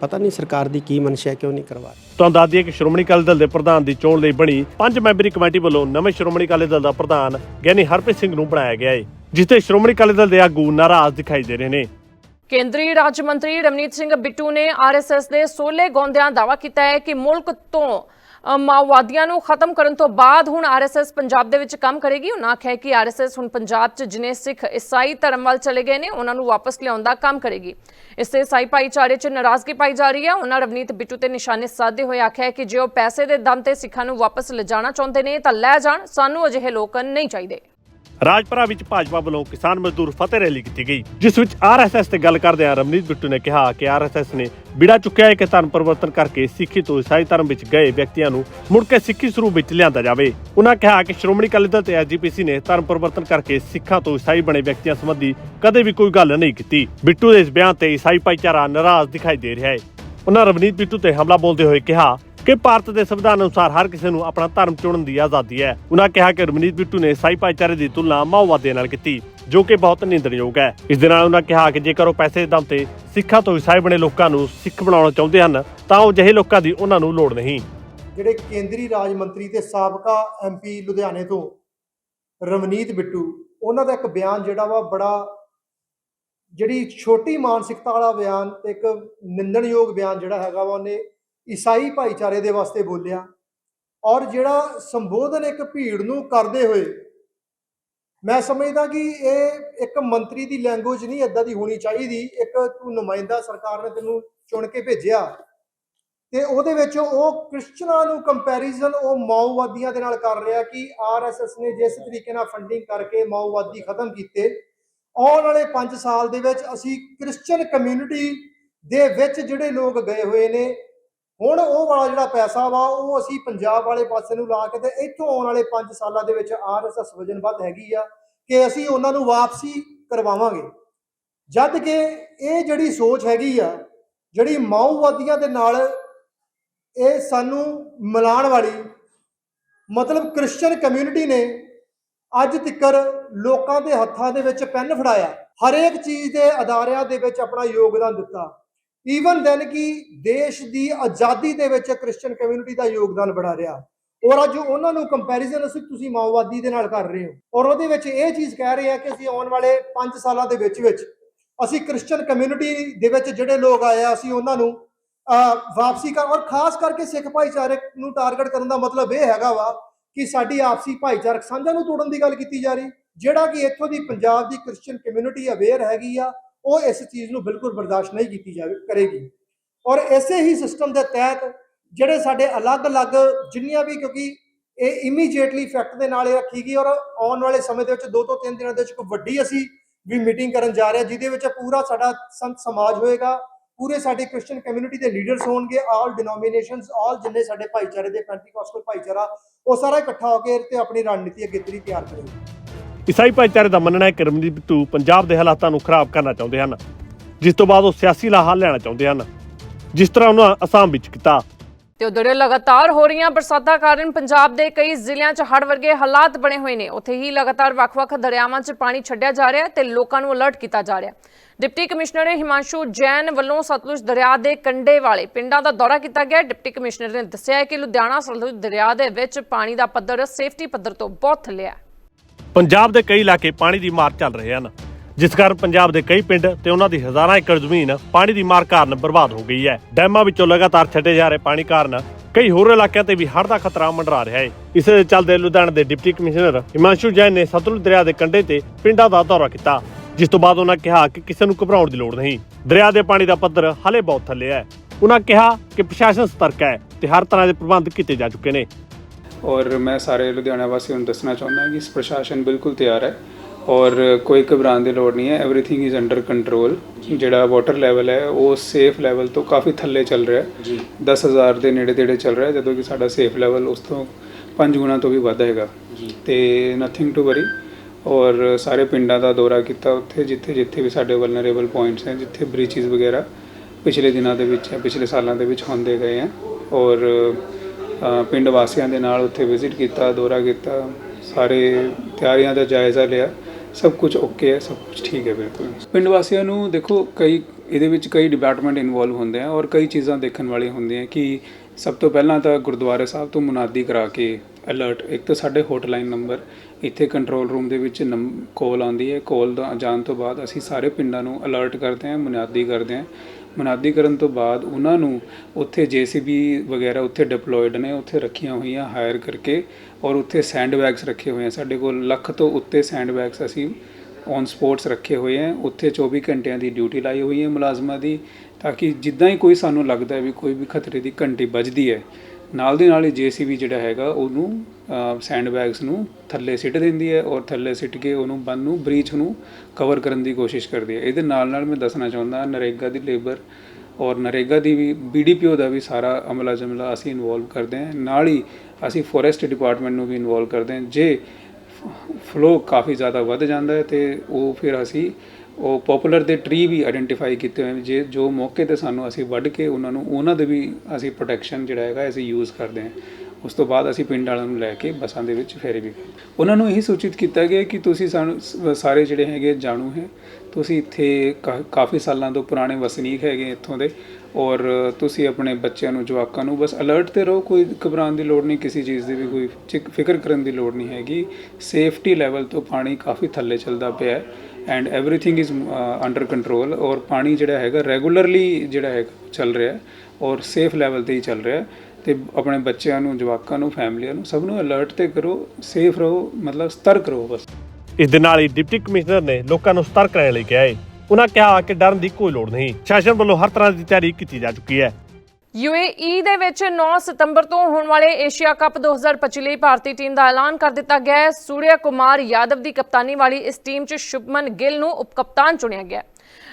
S8: ਪਤਾ ਨਹੀਂ ਸਰਕਾਰ ਦੀ ਕੀ ਮਨਸ਼ਾ ਹੈ, ਕਿਉਂ ਨਹੀਂ ਕਰਵਾ ਰਹੀ।
S2: ਤੁਹਾਨੂੰ ਦੱਸ ਦਈਏ ਕਿ ਸ਼੍ਰੋਮਣੀ ਅਕਾਲੀ ਦਲ ਦੇ ਪ੍ਰਧਾਨ ਦੀ ਚੋਣ ਲਈ ਬਣੀ ਪੰਜ ਮੈਂਬਰੀ ਕਮੇਟੀ ਵੱਲੋਂ ਨਵੇਂ ਸ਼੍ਰੋਮਣੀ ਅਕਾਲੀ ਦਲ ਦਾ ਪ੍ਰਧਾਨ ਗਿਆਨੀ ਹਰਪ੍ਰੀਤ ਸਿੰਘ ਨੂੰ ਬਣਾਇਆ ਗਿਆ ਹੈ ਜਿਸ ਤੇ ਸ਼੍ਰੋਮਣੀ ਅਕਾਲੀ ਦਲ ਦੇ ਆਗੂ ਨਾਰਾਜ਼ ਦਿਖਾਈ ਦੇ ਰਹੇ ਨੇ।
S1: ਕੇਂਦਰੀ ਰਾਜ ਮੰਤਰੀ ਰਮਨੀਤ ਸਿੰਘ ਬਿੱਟੂ ਨੇ ਆਰਐਸਐਸ ਦੇ ਸੋਲੇ ਗੋਂਦਿਆਂ ਦਾਵਾ ਕੀਤਾ ਹੈ ਕਿ ਮੁਲਕ ਤੋਂ ਮਾਓਵਾਦੀਆਂ ਨੂੰ ਖਤਮ ਕਰਨ ਤੋਂ ਬਾਅਦ ਹੁਣ ਆਰਐਸਐਸ ਪੰਜਾਬ ਦੇ ਵਿੱਚ ਕੰਮ ਕਰੇਗੀ। ਉਹਨਾਂ ਆਖਿਆ ਹੈ ਕਿ ਆਰਐਸਐਸ ਹੁਣ ਪੰਜਾਬ 'ਚ ਜਿਨੇ ਸਿੱਖ ਈਸਾਈ ਧਰਮ ਵੱਲ ਚਲੇ ਗਏ ਨੇ, ਉਹਨਾਂ ਨੂੰ ਵਾਪਸ ਲਿਆਉਣ ਦਾ ਕੰਮ ਕਰੇਗੀ। ਇਸ ਤੇ ਈਸਾਈ ਭਾਈਚਾਰੇ 'ਚ ਨਾਰਾਜ਼ਗੀ ਪਾਈ ਜਾ ਰਹੀ ਹੈ। ਉਹਨਾਂ ਰਵਨੀਤ ਬਿੱਟੂ ਤੇ ਨਿਸ਼ਾਨੇ ਸਾਧਦੇ ਹੋਏ ਆਖਿਆ ਕਿ ਜੇ ਉਹ ਪੈਸੇ ਦੇ ਦਮ ਤੇ ਸਿੱਖਾਂ ਨੂੰ ਵਾਪਸ ਲਿਜਾਣਾ ਚਾਹੁੰਦੇ ਨੇ ਤਾਂ ਲੈ ਜਾਣ, ਸਾਨੂੰ ਅਜਿਹੇ ਲੋਕ ਨਹੀਂ ਚਾਹੀਦੇ।
S2: ਰਾਜਪੁਰਾ ਵਿੱਚ ਭਾਜਪਾ ਵੱਲੋਂ ਕਿਸਾਨ ਮਜ਼ਦੂਰ ਫਤਿਹ ਰੈਲੀ ਕੀਤੀ ਗਈ, ਜਿਸ ਵਿੱਚ ਆਰਐਸਐਸ ਤੇ ਗੱਲ ਕਰਦਿਆਂ ਰਮਨੀਤ ਬਿੱਟੂ ਨੇ ਕਿਹਾ ਕਿ ਆਰਐਸਐਸ ਨੇ ਬਿੜਾ ਚੁੱਕਿਆ ਹੈ ਕਿ ਧਰਮ ਪਰਿਵਰਤਨ ਕਰਕੇ ਸਿੱਖੀ ਤੋਂ ਈਸਾਈ ਧਰਮ ਵਿੱਚ ਗਏ ਵਿਅਕਤੀਆਂ ਨੂੰ ਮੁੜ ਕੇ ਸਿੱਖੀ ਸਰੂਪ ਵਿੱਚ ਲਿਆਂਦਾ ਜਾਵੇ। ਉਹਨਾਂ ਕਿਹਾ ਕਿ ਸ਼੍ਰੋਮਣੀ ਅਕਾਲੀ ਦਲ ਤੇ ਐਸਜੀਪੀਸੀ ਨੇ ਧਰਮ ਪਰਿਵਰਤਨ ਕਰਕੇ ਸਿੱਖਾਂ ਤੋਂ ਈਸਾਈ ਬਣੇ ਵਿਅਕਤੀਆਂ ਸੰਬੰਧੀ ਕਦੇ ਵੀ ਕੋਈ ਗੱਲ ਨਹੀਂ ਕੀਤੀ। ਬਿੱਟੂ ਦੇ ਇਸ ਬਿਆਨ ਤੇ ਈਸਾਈ ਭਾਈਚਾਰਾ ਨਾਰਾਜ਼ ਦਿਖਾਈ ਦੇ ਰਿਹਾ ਹੈ। ਉਹਨਾਂ ਰਵਨੀਤ ਬਿੱਟੂ ਤੇ ਹਮਲਾ ਬੋਲਦੇ ਹੋਏ ਕਿਹਾ ਕਿ ਭਾਰਤ ਦੇ ਸੰਵਿਧਾਨ ਅਨੁਸਾਰ ਹਰ ਕਿਸੇ ਨੂੰ ਆਪਣਾ ਧਰਮ ਚੁਣਨ ਦੀ ਆਜ਼ਾਦੀ ਹੈ। ਉਹਨਾਂ ਕਿਹਾ ਕਿ ਰਮਨੀਤ ਬਿੱਟੂ ਨੇ ਸਾਈ ਭਾਈਚਾਰੇ ਦੀ ਤੁਲਨਾ ਮਾਓਵਾਦੀਆਂ ਨਾਲ ਕੀਤੀ, ਜੋ ਕਿ ਬਹੁਤ ਨਿੰਦਣਯੋਗ ਹੈ। ਇਸ ਦੇ ਨਾਲ ਉਹਨਾਂ ਕਿਹਾ ਕਿ ਜੇਕਰ ਉਹ ਪੈਸੇ ਦੇ ਦਮ ਤੇ ਸਿੱਖਾਂ ਤੋਂ ਈਸਾਈ ਬਣੇ ਲੋਕਾਂ ਨੂੰ ਸਿੱਖ ਬਣਾਉਣਾ ਚਾਹੁੰਦੇ ਹਨ, ਤਾਂ ਉਹ ਜਿਹੇ ਲੋਕਾਂ ਦੀ ਉਹਨਾਂ ਨੂੰ ਲੋੜ ਨਹੀਂ।
S9: ਜਿਹੜੇ ਕੇਂਦਰੀ ਰਾਜ ਮੰਤਰੀ ਤੇ ਸਾਬਕਾ ਐਮਪੀ ਲੁਧਿਆਣੇ ਤੋਂ ਰਵਨੀਤ ਬਿੱਟੂ, ਉਹਨਾਂ ਦਾ ਇੱਕ ਬਿਆਨ ਜਿਹੜਾ ਵਾ ਬੜਾ ਜਿਹੜੀ ਛੋਟੀ ਮਾਨਸਿਕਤਾ ਵਾਲਾ ਬਿਆਨ ਤੇ ਇੱਕ ਨਿੰਦਣਯੋਗ ਬਿਆਨ ਜਿਹੜਾ ਹੈਗਾ ਵਾ ਉਹਨੇ ਈਸਾਈ ਭਾਈਚਾਰੇ ਦੇ ਵਾਸਤੇ ਬੋਲਿਆ ਔਰ ਜਿਹੜਾ ਸੰਬੋਧਨ ਇੱਕ ਭੀੜ ਨੂੰ ਕਰਦੇ ਹੋਏ, ਮੈਂ ਸਮਝਦਾ ਕਿ ਇਹ ਇੱਕ ਮੰਤਰੀ ਦੀ ਲੈਂਗੁਏਜ ਨਹੀਂ ਇਦਾਂ ਦੀ ਹੋਣੀ ਚਾਹੀਦੀ, ਇੱਕ ਤੂੰ ਨੁਮਾਇੰਦਾ ਸਰਕਾਰ ਨੇ ਤੈਨੂੰ ਚੁਣ ਕੇ ਭੇਜਿਆ ਤੇ ਉਹਦੇ ਵਿੱਚ ਉਹ ਕ੍ਰਿਸਚਨਾਂ ਨੂੰ ਕੰਪੈਰੀਜ਼ਨ ਉਹ ਮਾਓਵਾਦੀਆਂ ਦੇ ਨਾਲ ਕਰ ਰਿਹਾ ਕਿ ਆਰਐਸਐਸ ਨੇ ਜਿਸ ਤਰੀਕੇ ਨਾਲ ਫੰਡਿੰਗ ਕਰਕੇ ਮਾਓਵਾਦੀ ਖਤਮ ਕੀਤੇ, ਆਉਣ ਵਾਲੇ 5 ਸਾਲ ਦੇ ਵਿੱਚ ਅਸੀਂ ਕ੍ਰਿਸਚੀਅਨ ਕਮਿਊਨਿਟੀ ਦੇ ਵਿੱਚ ਜਿਹੜੇ ਲੋਕ ਗਏ ਹੋਏ ਨੇ ਹੁਣ ਉਹ ਵਾਲਾ ਜਿਹੜਾ ਪੈਸਾ ਵਾ, ਉਹ ਅਸੀਂ ਪੰਜਾਬ ਵਾਲੇ ਪਾਸੇ ਨੂੰ ਲਾ ਕੇ ਤੇ ਇੱਥੋਂ ਆਉਣ ਵਾਲੇ 5 ਸਾਲਾਂ ਦੇ ਵਿੱਚ ਆਰਐਸਐਸ ਵਜਨਬੱਧ ਹੈਗੀ ਆ ਕਿ ਅਸੀਂ ਉਹਨਾਂ ਨੂੰ ਵਾਪਸੀ ਕਰਵਾਵਾਂਗੇ। ਜਦ ਕਿ ਇਹ ਜਿਹੜੀ ਸੋਚ ਹੈਗੀ ਆ, ਜਿਹੜੀ ਮਾਓਵਾਦੀਆਂ ਦੇ ਨਾਲ ਇਹ ਸਾਨੂੰ ਮਿਲਾਣ ਵਾਲੀ, ਮਤਲਬ ਕ੍ਰਿਸਚੀਅਨ ਕਮਿਊਨਿਟੀ ਨੇ ਅੱਜ ਤੱਕਰ ਲੋਕਾਂ ਦੇ ਹੱਥਾਂ ਦੇ ਵਿੱਚ ਪੈਨ ਫੜਾਇਆ। ਹਰੇਕ ਚੀਜ਼ ਦੇ ਅਦਾਰਿਆਂ ਦੇ ਵਿੱਚ ਆਪਣਾ ਯੋਗਦਾਨ ਦਿੱਤਾ। ਈਵਨ ਦੈਨ ਕਿ ਦੇਸ਼ ਦੀ ਆਜ਼ਾਦੀ ਦੇ ਵਿੱਚ ਕ੍ਰਿਸਚੀਅਨ ਕਮਿਊਨਿਟੀ ਦਾ ਯੋਗਦਾਨ ਬੜਾ ਰਿਹਾ। ਔਰ ਅੱਜ ਉਹਨਾਂ ਨੂੰ ਕੰਪੈਰੀਜ਼ਨ ਅਸੀਂ ਤੁਸੀਂ ਮਾਓਵਾਦੀ ਦੇ ਨਾਲ ਕਰ ਰਹੇ ਹੋ। ਔਰ ਉਹਦੇ ਵਿੱਚ ਇਹ ਚੀਜ਼ ਕਹਿ ਰਹੇ ਆ ਕਿ ਅਸੀਂ ਆਉਣ ਵਾਲੇ 5 ਸਾਲਾਂ ਦੇ ਵਿੱਚ ਵਿੱਚ ਅਸੀਂ ਕ੍ਰਿਸਚੀਅਨ ਕਮਿਊਨਿਟੀ ਦੇ ਵਿੱਚ ਜਿਹੜੇ ਲੋਕ ਆਏ ਆ, ਅਸੀਂ ਉਹਨਾਂ ਨੂੰ ਵਾਪਸੀ ਕਰ ਔਰ ਖਾਸ ਕਰਕੇ ਸਿੱਖ ਭਾਈਚਾਰੇ ਨੂੰ ਟਾਰਗੇਟ ਕਰਨ ਦਾ ਮਤਲਬ ਇਹ ਹੈਗਾ ਵਾ ਕਿ ਸਾਡੀ ਆਪਸੀ ਭਾਈਚਾਰਕ ਸਾਂਝਾਂ ਨੂੰ ਤੋੜਨ ਦੀ ਗੱਲ ਕੀਤੀ ਜਾ ਰਹੀ, ਜਿਹੜਾ ਕਿ ਇੱਥੋਂ ਦੀ ਪੰਜਾਬ ਦੀ ਕ੍ਰਿਸਚੀਅਨ ਕਮਿਊਨਿਟੀ ਅਵੇਅਰ ਹੈਗੀ ਆ ਉਹ ਇਸ ਚੀਜ਼ ਨੂੰ ਬਿਲਕੁਲ ਬਰਦਾਸ਼ਤ ਨਹੀਂ ਕੀਤੀ ਜਾਵੇ, ਕਰੇਗੀ। ਔਰ ਇਸੇ ਹੀ ਸਿਸਟਮ ਦੇ ਤਹਿਤ ਜਿਹੜੇ ਸਾਡੇ ਅਲੱਗ-ਅਲੱਗ ਜਿੰਨੀਆਂ ਵੀ ਕਿਉਂਕਿ ਇਹ ਇਮੀਡੀਏਟਲੀ ਇਫੈਕਟ ਦੇ ਨਾਲ ਇਹ ਰੱਖੀ ਗਈ ਔਰ ਆਉਣ ਵਾਲੇ ਸਮੇਂ ਦੇ ਵਿੱਚ ਦੋ ਤੋਂ ਤਿੰਨ ਦਿਨਾਂ ਦੇ ਵਿੱਚ ਇੱਕ ਵੱਡੀ ਅਸੀਂ ਵੀ ਮੀਟਿੰਗ ਕਰਨ ਜਾ ਰਹੇ ਹਾਂ, ਜਿਹਦੇ ਵਿੱਚ ਪੂਰਾ ਸਾਡਾ ਸੰਤ ਸਮਾਜ ਹੋਏਗਾ, ਪੂਰੇ ਸਾਡੇ ਕ੍ਰਿਸਚੀਅਨ ਕਮਿਊਨਿਟੀ ਦੇ ਲੀਡਰਸ ਹੋਣਗੇ ਆਲ ਡਿਨੋਮੀਨੇਸ਼ਨਸ ਆਲ ਜਿੰਨੇ ਸਾਡੇ ਭਾਈਚਾਰੇ ਦੇ ਪੈਂਟੀਕੋਸਟਲ ਭਾਈਚਾਰਾ, ਉਹ ਸਾਰਾ ਇਕੱਠਾ ਹੋ ਕੇ ਤੇ ਆਪਣੀ ਰਣਨੀਤੀ ਅੱਗੇ ਤਰੀ ਤਿਆਰ ਕਰੇਗਾ।
S2: ਈਸਾਈ ਭਾਈਚਾਰੇ ਦਾ ਮੰਨਣਾ ਹੈ ਕਿ ਰਮਨੀਤ ਬਿੱਟੂ ਪੰਜਾਬ ਦੇ ਹਾਲਾਤਾਂ ਨੂੰ ਖਰਾਬ ਕਰਨਾ ਚਾਹੁੰਦੇ ਹਨ, ਜਿਸ ਤੋਂ ਬਾਅਦ ਉਹ ਸਿਆਸੀ ਲਾਹਾ ਲੈਣਾ ਚਾਹੁੰਦੇ ਹਨ, ਜਿਸ ਤਰ੍ਹਾਂ ਉਹਨਾਂ ਅਸਾਮ ਵਿੱਚ ਕੀਤਾ।
S1: ਤੇ ਉਧਰ ਲਗਾਤਾਰ ਹੋ ਰਹੀਆਂ, ਬਰਸਾਤਾਂ ਕਾਰਨ ਪੰਜਾਬ ਦੇ ਕਈ ਜ਼ਿਲ੍ਹਿਆਂ 'ਚ ਹੜ੍ਹ ਵਰਗੇ ਹਾਲਾਤ ਬਣੇ ਹੋਏ ਨੇ। ਉੱਥੇ ਹੀ ਲਗਾਤਾਰ ਵੱਖ-ਵੱਖ ਦਰਿਆਵਾਂ 'ਚ ਪਾਣੀ ਛੱਡਿਆ ਜਾ ਰਿਹਾ ਹੈ ਤੇ ਲੋਕਾਂ ਨੂੰ ਅਲਰਟ ਕੀਤਾ ਜਾ ਰਿਹਾ। ਹੈ ਡਿਪਟੀ ਕਮਿਸ਼ਨਰ ਹਿਮਾਂਸ਼ੂ ਜੈਨ ਵੱਲੋਂ ਸਤਲੁਜ ਦਰਿਆ ਦੇ ਕੰਢੇ ਵਾਲੇ ਪਿੰਡਾਂ ਦਾ ਦੌਰਾ ਕੀਤਾ ਗਿਆ। ਡਿਪਟੀ ਕਮਿਸ਼ਨਰ ਨੇ ਦੱਸਿਆ ਕਿ ਲੁਧਿਆਣਾ ਸਤਲੁਜ ਦਰਿਆ ਦੇ ਵਿੱਚ ਪਾਣੀ ਦਾ ਪੱਧਰ ਸੇਫਟੀ ਪੱਧਰ ਤੋਂ ਬਹੁਤ ਥੱਲੇ ਹੈ।
S2: ਪੰਜਾਬ ਦੇ ਕਈ ਇਲਾਕੇ ਪਾਣੀ ਦੀ ਮਾਰ ਚੱਲ ਰਹੇ ਹਨ। ਜਿਸ ਕਾਰਨ ਪੰਜਾਬ ਦੇ ਕਈ ਪਿੰਡ ਤੇ ਉਹਨਾਂ ਦੀ ਹਜ਼ਾਰਾਂ ਏਕੜ ਜ਼ਮੀਨ ਪਾਣੀ ਦੀ ਮਾਰ ਕਾਰਨ ਬਰਬਾਦ ਹੋ ਗਈ ਹੈ। ਡੈਮਾਂ ਵਿੱਚੋਂ ਲਗਾਤਾਰ ਛੱਡੇ ਜਾ ਰਹੇ ਪਾਣੀ ਕਾਰਨ ਕਈ ਹੋਰ ਇਲਾਕਿਆਂ ਤੇ ਵੀ ਹੜ੍ਹ ਦਾ ਖਤਰਾ ਮੰਡਰਾ ਰਿਹਾ ਹੈ। ਇਸ ਦੇ ਚੱਲਦੇ ਲੁਧਿਆਣਾ ਦੇ ਡਿਪਟੀ ਕਮਿਸ਼ਨਰ ਹਿਮਾਂਸ਼ੂ ਜੈਨ ਨੇ ਸਤਲੁਜ ਦਰਿਆ ਦੇ ਕੰਢੇ ਤੇ ਪਿੰਡਾਂ ਦਾ ਦੌਰਾ ਕੀਤਾ। ਜਿਸ ਤੋਂ ਬਾਅਦ ਉਹਨਾਂ ਕਿਹਾ ਕਿ ਕਿਸੇ ਨੂੰ ਘਬਰਾਉਣ ਦੀ ਲੋੜ ਨਹੀਂ। ਦਰਿਆ ਦੇ ਪਾਣੀ ਦਾ ਪੱਧਰ ਹਲੇ ਬਹੁਤ ਥੱਲੇ ਹੈ। ਉਹਨਾਂ ਕਿਹਾ ਕਿ ਪ੍ਰਸ਼ਾਸਨ ਸਤਰਕ ਹੈ ਤੇ ਹਰ ਤਰ੍ਹਾਂ ਦੇ ਪ੍ਰਬੰਧ ਕੀਤੇ ਜਾ ਚੁੱਕੇ ਨੇ।
S10: ਔਰ ਮੈਂ ਸਾਰੇ ਲੁਧਿਆਣਾ ਵਾਸੀਆਂ ਨੂੰ ਦੱਸਣਾ ਚਾਹੁੰਦਾ ਹਾਂ ਕਿ ਇਸ ਪ੍ਰਸ਼ਾਸਨ ਬਿਲਕੁਲ ਤਿਆਰ ਹੈ ਔਰ ਕੋਈ ਘਬਰਾਉਣ ਦੀ ਲੋੜ ਨਹੀਂ ਹੈ। ਐਵਰੀਥਿੰਗ ਇਜ਼ ਅੰਡਰ ਕੰਟਰੋਲ ਜਿਹੜਾ ਵਾਟਰ ਲੈਵਲ ਹੈ ਉਹ ਸੇਫ ਲੈਵਲ ਤੋਂ ਕਾਫੀ ਥੱਲੇ ਚੱਲ ਰਿਹਾ ਹੈ। ਜੀ। 10000 ਦੇ ਨੇੜੇ ਤੇੜੇ ਚੱਲ ਰਿਹਾ ਹੈ ਜਦੋਂ ਕਿ ਸਾਡਾ ਸੇਫ ਲੈਵਲ ਉਸ ਤੋਂ 5 ਗੁਣਾ ਤੋਂ ਵੀ ਵੱਧ ਹੈਗਾ। ਤੇ ਨਥਿੰਗ ਟੂ ਵਰੀ ਔਰ ਸਾਰੇ ਪਿੰਡਾਂ ਦਾ ਦੌਰਾ ਕੀਤਾ ਉੱਥੇ ਜਿੱਥੇ ਜਿੱਥੇ ਵੀ ਸਾਡੇ ਵਲਨਰੇਬਲ ਪੁਆਇੰਟਸ ਹੈ ਜਿੱਥੇ ਬ੍ਰੀਚਿਸ ਵਗੈਰਾ ਪਿਛਲੇ ਦਿਨਾਂ ਦੇ ਵਿੱਚ ਜਾਂ ਪਿਛਲੇ ਸਾਲਾਂ ਦੇ ਵਿੱਚ ਹੁੰਦੇ ਗਏ ਆ ਔਰ ਪਿੰਡ ਵਾਸੀਆਂ ਦੇ ਨਾਲ ਉੱਥੇ ਵਿਜ਼ਿਟ ਕੀਤਾ, ਦੌਰਾ ਕੀਤਾ, ਸਾਰੇ ਤਿਆਰੀਆਂ ਦਾ ਜਾਇਜ਼ਾ ਲਿਆ। ਸਭ ਕੁਝ ਓਕੇ ਹੈ, ਸਭ ਕੁਝ ਠੀਕ ਹੈ ਬਿਲਕੁਲ। ਪਿੰਡ ਵਾਸੀਆਂ ਨੂੰ ਦੇਖੋ, ਕਈ ਇਹਦੇ ਵਿੱਚ ਕਈ ਡਿਪਾਰਟਮੈਂਟ ਇਨਵੋਲਵ ਹੁੰਦੇ ਆ ਔਰ ਕਈ ਚੀਜ਼ਾਂ ਦੇਖਣ ਵਾਲੀਆਂ ਹੁੰਦੀਆਂ ਕਿ ਸਭ ਤੋਂ ਪਹਿਲਾਂ ਤਾਂ ਗੁਰਦੁਆਰੇ ਸਾਹਿਬ ਤੋਂ ਮੁਨਾਦੀ ਕਰਾ ਕੇ ਅਲਰਟ ਇੱਕ ਤਾਂ ਸਾਡੇ ਹੌਟਲਾਈਨ ਨੰਬਰ ਇੱਥੇ ਕੰਟਰੋਲ ਰੂਮ ਦੇ ਵਿੱਚ ਕਾਲ ਆਉਂਦੀ ਹੈ। ਕਾਲ ਦਾ, ਜਾਣ ਤੋਂ ਬਾਅਦ ਅਸੀਂ ਸਾਰੇ ਪਿੰਡਾਂ ਨੂੰ ਅਲਰਟ ਕਰਦੇ ਹਾਂ, ਮੁਨਾਦੀ ਕਰਦੇ ਹਾਂ। ਮੁਨਾਦੀ ਕਰਨ ਤੋਂ ਬਾਅਦ ਉਹਨਾਂ ਨੂੰ ਉੱਥੇ ਜੀਸੀਬੀ ਵਗੈਰਾ ਉੱਥੇ ਡਿਪਲੋਇਡ ਨੇ, ਉੱਥੇ ਰੱਖੀਆਂ ਹੋਈਆਂ ਹਾਇਰ ਕਰਕੇ ਔਰ ਉੱਥੇ ਸੈਂਡ ਬੈਗਸ ਰੱਖੇ ਹੋਏ ਆ। ਸਾਡੇ ਕੋਲ ਲੱਖ ਤੋਂ ਉੱਤੇ ਸੈਂਡ ਬੈਗਸ ਅਸੀਂ ਔਨ ਸਪੋਰਟਸ ਰੱਖੇ ਹੋਏ ਆ। ਉੱਥੇ 24 ਘੰਟਿਆਂ ਦੀ ਡਿਊਟੀ ਲਾਈ ਹੋਈ ਹੈ ਮੁਲਾਜ਼ਮਾਂ ਦੀ, ਤਾਂ ਕਿ ਜਿੱਦਾਂ ਹੀ ਕੋਈ ਸਾਨੂੰ ਲੱਗਦਾ ਹੈ ਵੀ ਕੋਈ ਵੀ ਖਤਰੇ ਦੀ ਘੰਟੀ ਵੱਜਦੀ ਹੈ ਨਾਲ ਦੀ ਨਾਲ ਹੀ ਜੀਸੀਬੀ ਜਿਹੜਾ ਹੈਗਾ ਉਹਨੂੰ ਸੈਂਡ ਬੈਗਸ ਨੂੰ ਥੱਲੇ ਸਿੱਟ ਦਿੰਦੀ ਹੈ ਔਰ ਥੱਲੇ ਸਿੱਟ ਕੇ ਉਹਨੂੰ ਬੰਨ ਨੂੰ ਬ੍ਰੀਚ ਨੂੰ ਕਵਰ ਕਰਨ ਦੀ ਕੋਸ਼ਿਸ਼ ਕਰਦੀ ਹੈ। ਇਹਦੇ ਨਾਲ ਨਾਲ ਮੈਂ ਦੱਸਣਾ ਚਾਹੁੰਦਾ, ਨਰੇਗਾ ਦੀ ਲੇਬਰ ਔਰ ਨਰੇਗਾ ਦੀ ਵੀ ਬੀਡੀਪੀਓ ਦਾ ਵੀ ਸਾਰਾ ਅਮਲਾ ਜਮਲਾ ਅਸੀਂ ਇਨਵੋਲਵ ਕਰਦੇ ਹਾਂ। ਨਾਲ ਹੀ ਅਸੀਂ ਫੋਰੈਸਟ ਡਿਪਾਰਟਮੈਂਟ ਨੂੰ ਵੀ ਇਨਵੋਲਵ ਕਰਦੇ ਹਾਂ। ਜੇ ਫਲੋ ਕਾਫੀ ਜ਼ਿਆਦਾ ਵੱਧ ਜਾਂਦਾ ਹੈ ਤੇ ਉਹ ਫਿਰ ਅਸੀਂ ਉਹ ਪਪੂਲਰ ਦੇ ਟਰੀ ਵੀ ਆਇਡੈਂਟੀਫਾਈ ਕੀਤੇ ਹੋਏ ਜੇ ਜੋ ਮੌਕੇ ਤੇ ਸਾਨੂੰ ਅਸੀਂ ਵੱਢ ਕੇ ਉਹਨਾਂ ਨੂੰ ਉਹਨਾਂ ਦੇ ਵੀ ਅਸੀਂ ਪ੍ਰੋਟੈਕਸ਼ਨ ਜਿਹੜਾ ਹੈਗਾ ਅਸੀਂ ਯੂਜ਼ ਕਰਦੇ ਹਾਂ। ਉਸ ਤੋਂ ਬਾਅਦ ਅਸੀਂ ਪਿੰਡ ਵਾਲਿਆਂ ਨੂੰ ਲੈ ਕੇ ਬੱਸਾਂ ਦੇ ਵਿੱਚ ਫੇਰੇ ਵੀ ਕਰਦੇ ਉਹਨਾਂ ਨੂੰ ਇਹ ਸੂਚਿਤ ਕੀਤਾ ਗਿਆ ਕਿ ਤੁਸੀਂ ਸਾਨੂੰ ਸਾਰੇ ਜਿਹੜੇ ਹੈਗੇ ਜਾਣੂ ਹੈ। ਤੁਸੀਂ ਇੱਥੇ ਕਾ- ਕਾਫੀ ਸਾਲਾਂ ਤੋਂ ਪੁਰਾਣੇ ਵਸਨੀਕ ਹੈਗੇ ਇੱਥੋਂ ਦੇ। ਔਰ ਤੁਸੀਂ ਆਪਣੇ ਬੱਚਿਆਂ ਨੂੰ, ਜਵਾਕਾਂ ਨੂੰ ਬਸ ਅਲਰਟ ਤੇ ਰਹੋ। ਕੋਈ ਘਬਰਾਉਣ ਦੀ ਲੋੜ ਨਹੀਂ, ਕਿਸੇ ਚੀਜ਼ ਦੀ ਵੀ ਕੋਈ ਚਿਕ- ਫਿਕਰ ਕਰਨ ਦੀ ਲੋੜ ਨਹੀਂ ਹੈਗੀ। ਸੇਫਟੀ ਲੈਵਲ ਤੋਂ ਪਾਣੀ ਕਾਫੀ ਥੱਲੇ ਚੱਲਦਾ ਪਿਆ ਹੈ। And everything is under control ਔਰ ਪਾਣੀ ਜਿਹੜਾ ਹੈਗਾ ਰੈਗੂਲਰਲੀ ਜਿਹੜਾ ਹੈ ਚੱਲ ਰਿਹਾ ਔਰ ਸੇਫ ਲੈਵਲ ਤੇ ਹੀ ਚੱਲ ਰਿਹਾ ਹੈ ਤੇ ਆਪਣੇ ਬੱਚਿਆਂ ਨੂੰ, ਜਵਾਕਾਂ ਨੂੰ ਫੈਮਲੀਆਂ ਨੂੰ ਸਭ ਨੂੰ ਅਲਰਟ ਤੇ ਕਰੋ ਸੇਫ ਰਹੋ, ਮਤਲਬ ਸਤਰਕ ਰਹੋ ਬਸ।
S2: ਇਸ ਦੇ ਨਾਲ ਹੀ ਡਿਪਟੀ ਕਮਿਸ਼ਨਰ ਨੇ ਲੋਕਾਂ ਨੂੰ ਸਤਰਕ ਰਹਿਣ ਲਈ ਕਿਹਾ ਹੈ। ਉਹਨਾਂ ਕਿਹਾ ਕਿ ਡਰਨ ਦੀ ਕੋਈ ਲੋੜ ਨਹੀਂ। ਸ਼ਾਸਨ ਵੱਲੋਂ ਹਰ ਤਰ੍ਹਾਂ ਦੀ ਤਿਆਰੀ ਕੀਤੀ ਜਾ ਚੁੱਕੀ ਹੈ।
S1: ਯੂਏਈ ਦੇ ਵਿੱਚ 9 ਸਤੰਬਰ ਤੋਂ ਹੋਣ ਵਾਲੇ ਏਸ਼ੀਆ ਕੱਪ 2025 ਲਈ ਭਾਰਤੀ ਟੀਮ ਦਾ ਐਲਾਨ ਕਰ ਦਿੱਤਾ ਗਿਆ ਹੈ ਸੂਰਿਆ ਕੁਮਾਰ ਯਾਦਵ ਦੀ ਕਪਤਾਨੀ ਵਾਲੀ ਇਸ ਟੀਮ 'ਚ ਸ਼ੁਭਮਨ ਗਿੱਲ ਨੂੰ ਉਪ ਕਪਤਾਨ ਚੁਣਿਆ ਗਿਆ ਹੈ।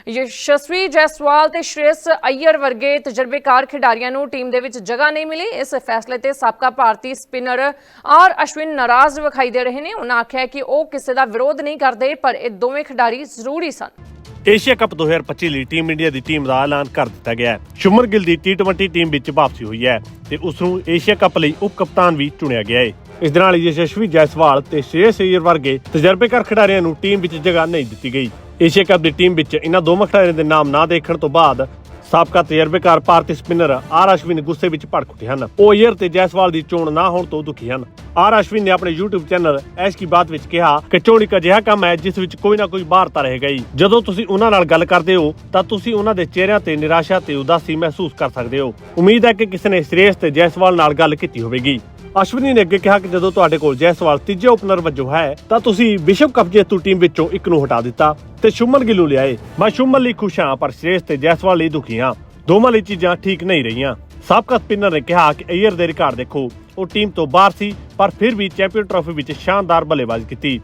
S1: ਯਸ਼ਸਵੀ ਜੈਸਵਾਲ ਤੇ ਸ਼੍ਰੇਸ ਅਈਅਰ ਵਰਗੇ ਤਜਰਬੇਕਾਰ ਖਿਡਾਰੀਆਂ ਨੂੰ ਟੀਮ ਦੇ ਵਿੱਚ ਜਗ੍ਹਾ ਨਹੀਂ ਮਿਲੀ। ਇਸ ਫੈਸਲੇ ਤੇ ਸਾਬਕਾ ਭਾਰਤੀ ਸਪਿਨਰ ਆਰ ਅਸ਼ਵਿਨ ਨਾਰਾਜ਼ ਵਿਖਾਈ ਦੇ ਰਹੇ ਨੇ। ਉਹਨਾਂ ਆਖਿਆ ਕਿ ਉਹ ਕਿਸੇ ਦਾ ਵਿਰੋਧ ਨਹੀਂ ਕਰਦੇ, ਪਰ ਇਹ ਦੋਵੇਂ ਖਿਡਾਰੀ ਜ਼ਰੂਰੀ ਸਨ।
S2: ਏਸ਼ੀਆ ਕੱਪ 2025 ਲਈ ਟੀਮ ਇੰਡੀਆ ਦੀ ਟੀਮ ਦਾ ਐਲਾਨ ਕਰ ਦਿੱਤਾ ਗਿਆ ਹੈ। ਸ਼ੁਮਰ ਗਿੱਲ ਦੀ ਟੀ20 ਟੀਮ ਵਿੱਚ ਵਾਪਸੀ ਹੋਈ ਹੈ ਤੇ ਉਸ ਨੂੰ ਏਸ਼ੀਆ ਕੱਪ ਲਈ ਉਪ ਕਪਤਾਨ ਵੀ ਚੁਣਿਆ ਗਿਆ ਹੈ। ਇਸ ਦੇ ਨਾਲ ਹੀ ਯਸ਼ਸਵੀ ਜੈਸਵਾਲ ਤੇ ਸ਼੍ਰੇਯਸ ਅਈਅਰ ਵਰਗੇ ਤਜਰਬੇਕਾਰ ਖਿਡਾਰੀਆਂ ਨੂੰ ਟੀਮ ਵਿੱਚ ਜਗ੍ਹਾ ਨਹੀਂ ਦਿੱਤੀ ਗਈ। ਏਸ਼ੀਆ ਕੱਪ ਦੀ ਟੀਮ ਵਿੱਚ ਇਹਨਾਂ ਦੋਵਾਂ ਖਿਡਾਰੀਆਂ ਦੇ ਨਾਮ ਨਾ ਦੇਖਣ ਤੋਂ ਬਾਅਦ ਸਾਬਕਾ ਤਜਰਬੇਕਾਰ ਭਾਰਤੀ ਸਪਿਨਰ ਆਰ ਅਸ਼ਵਿਨ ਗੁੱਸੇ ਵਿੱਚ ਭੜਕ ਉੱਠੇ ਹਨ। ਉਹ ਏਅਰ ਤੇ ਜੈਸਵਾਲ ਦੀ ਚੋਣ ਨਾ ਹੋਣ ਤੋਂ ਦੁਖੀ ਹਨ। ਆਰ ਅਸ਼ਵਿਨ ਨੇ ਆਪਣੇ YouTube ਚੈਨਲ ਐਸ਼ ਕੀ ਬਾਤ ਵਿੱਚ ਕਿਹਾ ਕਿ ਚੋਣ ਇੱਕ ਅਜਿਹਾ ਕੰਮ ਹੈ ਜਿਸ ਵਿੱਚ ਕੋਈ ਨਾ ਕੋਈ ਬਾਹਰਤਾ ਰਹੇਗਾ ਗਈ ਜਦੋਂ ਤੁਸੀਂ ਉਹਨਾਂ ਨਾਲ ਗੱਲ ਕਰਦੇ ਹੋ, ਤਾਂ ਤੁਸੀਂ ਉਹਨਾਂ ਦੇ ਚਿਹਰਿਆਂ ਤੇ ਨਿਰਾਸ਼ਾ ਤੇ ਉਦਾਸੀ ਮਹਿਸੂਸ ਕਰ ਸਕਦੇ ਹੋ। ਉਮੀਦ ਹੈ ਕਿ ਕਿਸੇ ਨੇ ਸ਼੍ਰੇਸ਼ ਤੇ ਜੈਸਵਾਲ ਨਾਲ ਗੱਲ ਕੀਤੀ ਹੋਵੇਗੀ। ਅਸ਼ਵਨੀ ਨੇ ਅੱਗੇ ਕਿਹਾ ਕਿ ਜਦੋਂ ਤੁਹਾਡੇ ਕੋਲ ਜੈਸਵਾਲ ਤੀਜੇ ਓਪਨਰ ਵਜੋਂ ਹੈ, ਤਾਂ ਤੁਸੀਂ ਵਿਸ਼ਵ ਕੱਪ ਜੇਤੂ ਟੀਮ ਵਿੱਚੋਂ ਇੱਕ ਨੂੰ ਹਟਾ ਦਿੱਤਾ ਤੇ ਸ਼ੁਮਨ ਗਿੱਲ ਨੂੰ ਲਿਆਏ। ਮੈਂ ਸ਼ੁਮਨ ਲਈ ਖੁਸ਼ ਹਾਂ, ਪਰ ਸ਼੍ਰੇਸ਼ ਤੇ ਜੈਸਵਾਲ ਲਈ ਦੁਖੀ ਹਾਂ। ਦੋਵਾਂ ਲਈ ਚੀਜ਼ਾਂ ਠੀਕ ਨਹੀਂ ਰਹੀਆਂ। ਸਾਬਕਾ ਸਪਿਨਰ ਨੇ ਕਿਹਾ ਕਿ ਅਈਅਰ ਦੇ ਰਿਕਾਰਡ ਦੇਖੋ, ਉਹ ਟੀਮ ਤੋਂ ਬਾਹਰ ਸੀ, ਪਰ ਫਿਰ ਵੀ ਚੈਂਪੀਅਨ ਟਰਾਫੀ ਵਿੱਚ ਸ਼ਾਨਦਾਰ ਬੱਲੇਬਾਜ਼ੀ ਕੀਤੀ।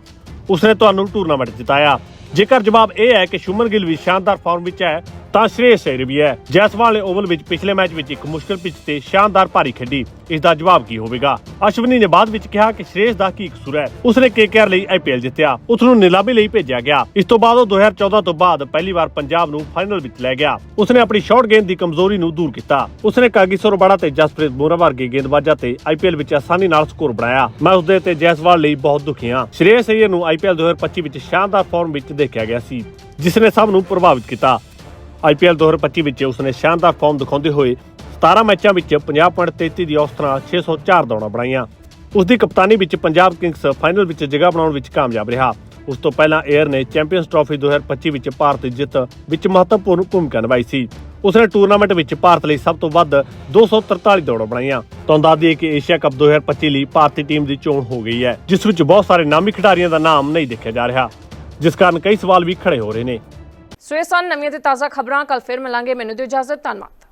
S2: ਉਸਨੇ ਤੁਹਾਨੂੰ ਟੂਰਨਾਮੈਂਟ ਜਿਤਾਇਆ। ਜੇਕਰ ਜਵਾਬ ਇਹ ਹੈ ਕਿ ਸ਼ੁਮਨ ਗਿੱਲ ਵੀ ਸ਼ਾਨਦਾਰ ਫਾਰਮ ਵਿੱਚ ਹੈ, ਤਾਂ ਸ਼੍ਰੇਸ਼ ਅਯਰ ਵੀ ਹੈ। ਜੈਸਵਾਲ ਨੇ ਓਵਲ ਵਿੱਚ ਪਿਛਲੇ ਮੈਚ ਵਿੱਚ ਇੱਕ ਮੁਸ਼ਕਲ ਪਿੱਚ ਤੇ ਸ਼ਾਨਦਾਰ ਭਾਰੀ ਖੇਡੀ। ਇਸ ਦਾ ਜਵਾਬ ਕੀ ਹੋਵੇਗਾ? ਅਸ਼ਵਨੀ ਨੇ ਬਾਅਦ ਵਿੱਚ ਕਿਹਾ ਕਿ ਸ਼੍ਰੇਸ਼ ਦਾ ਕੀ ਕਸੂਰ ਹੈ? ਉਸਨੇ ਕੇਕੇਆਰ ਲਈ ਆਈਪੀਐਲ ਜਿੱਤਿਆ। ਉਸ ਨੂੰ ਨਿਲਾਮੀ ਲਈ ਭੇਜਿਆ ਗਿਆ। ਇਸ ਤੋਂ ਬਾਅਦ ਉਹ 2014 ਤੋਂ ਬਾਅਦ ਪਹਿਲੀ ਵਾਰ ਪੰਜਾਬ ਨੂੰ ਫਾਈਨਲ ਵਿੱਚ ਲੈ ਗਿਆ। ਉਸਨੇ ਆਪਣੀ ਸ਼ਾਰਟ ਗੇਂਦ ਦੀ ਕਮਜ਼ੋਰੀ ਨੂੰ ਦੂਰ ਕੀਤਾ। ਉਸਨੇ ਕਾਗੀਸਰ ਬੜਾ ਤੇ ਜਸਪ੍ਰੀਤ ਬੁਮਰਾਹ ਵਰਗੇ ਗੇਂਦਬਾਜ਼ਾਂ ਤੇ ਆਈਪੀਐਲ ਵਿੱਚ ਆਸਾਨੀ ਨਾਲ ਸਕੋਰ ਬਣਾਇਆ। ਮੈਂ ਉਸਦੇ ਤੇ ਜੈਸਵਾਲ ਲਈ ਬਹੁਤ ਦੁਖੀ ਹਾਂ। ਸ਼੍ਰੇਸ਼ ਅਯਰ ਨੂੰ ਆਈਪੀਐਲ 2025 ਵਿੱਚ ਸ਼ਾਨਦਾਰ ਫਾਰਮ ਵਿੱਚ ਦੇਖਿਆ ਗਿਆ ਸੀ, ਜਿਸ ਨੇ ਸਭ ਨੂੰ ਪ੍ਰਭਾਵਿਤ ਕੀਤਾ। ਆਈਪੀਐਲ 2025 ਵਿੱਚ ਉਸਨੇ ਸ਼ਾਨਦਾਰ ਫਾਰਮ ਦਿਖਾਉਂਦੇ ਹੋਏ 17 ਮੈਚਾਂ ਵਿੱਚ 50.33 ਦੀ ਔਸਤ ਨਾਲ 604 ਦੌੜਾਂ ਬਣਾਈਆਂ। ਉਸ ਦੀ ਕਪਤਾਨੀ ਵਿੱਚ ਪੰਜਾਬ ਕਿੰਗਸ ਫਾਈਨਲ ਵਿੱਚ ਜਗ੍ਹਾ ਬਣਾਉਣ ਵਿੱਚ ਕਾਮਯਾਬ ਰਿਹਾ। ਉਸ ਤੋਂ ਪਹਿਲਾਂ 에ਅਰ ਨੇ ਚੈਂਪੀਅਨਸ ਟਰਾਫੀ 2025 ਵਿੱਚ ਭਾਰਤ ਦੀ ਜਿੱਤ ਵਿੱਚ ਮਹੱਤਵਪੂਰਨ ਭੂਮਿਕਾ ਨਿਭਾਈ ਸੀ। ਉਸਨੇ ਟੂਰਨਾਮੈਂਟ ਵਿੱਚ ਭਾਰਤ ਲਈ ਸਭ ਤੋਂ ਵੱਧ 243 ਦੌੜਾਂ ਬਣਾਈਆਂ। ਤੁਹਾਨੂੰ ਦੱਸਦੀ ਕਿ ਏਸ਼ੀਆ ਕੱਪ 2025 ਲਈ ਭਾਰਤੀ ਟੀਮ ਦੀ ਚੋਣ ਹੋ ਗਈ ਹੈ, ਜਿਸ ਵਿੱਚ ਬਹੁਤ ਸਾਰੇ ਨਾਮੀ ਖਿਡਾਰੀਆਂ ਦਾ ਨਾਮ ਨਹੀਂ ਦੇਖਿਆ ਜਾ ਰਿਹਾ। ਜਿਸ ਕਾਰਨ ਕਈ ਸਵਾਲ ਵੀ ਖੜੇ ਹੋ ਰਹੇ ਨੇ।
S1: ਸੋ ਇਹ ਸਨ ਨਵੀਆਂ ਤੇ ਤਾਜ਼ਾ ਖਬਰਾਂ ਕੱਲ ਫਿਰ ਮਿਲਾਂਗੇ। ਮੈਨੂੰ ਦਿਓ ਇਜਾਜ਼ਤ, ਧੰਨਵਾਦ।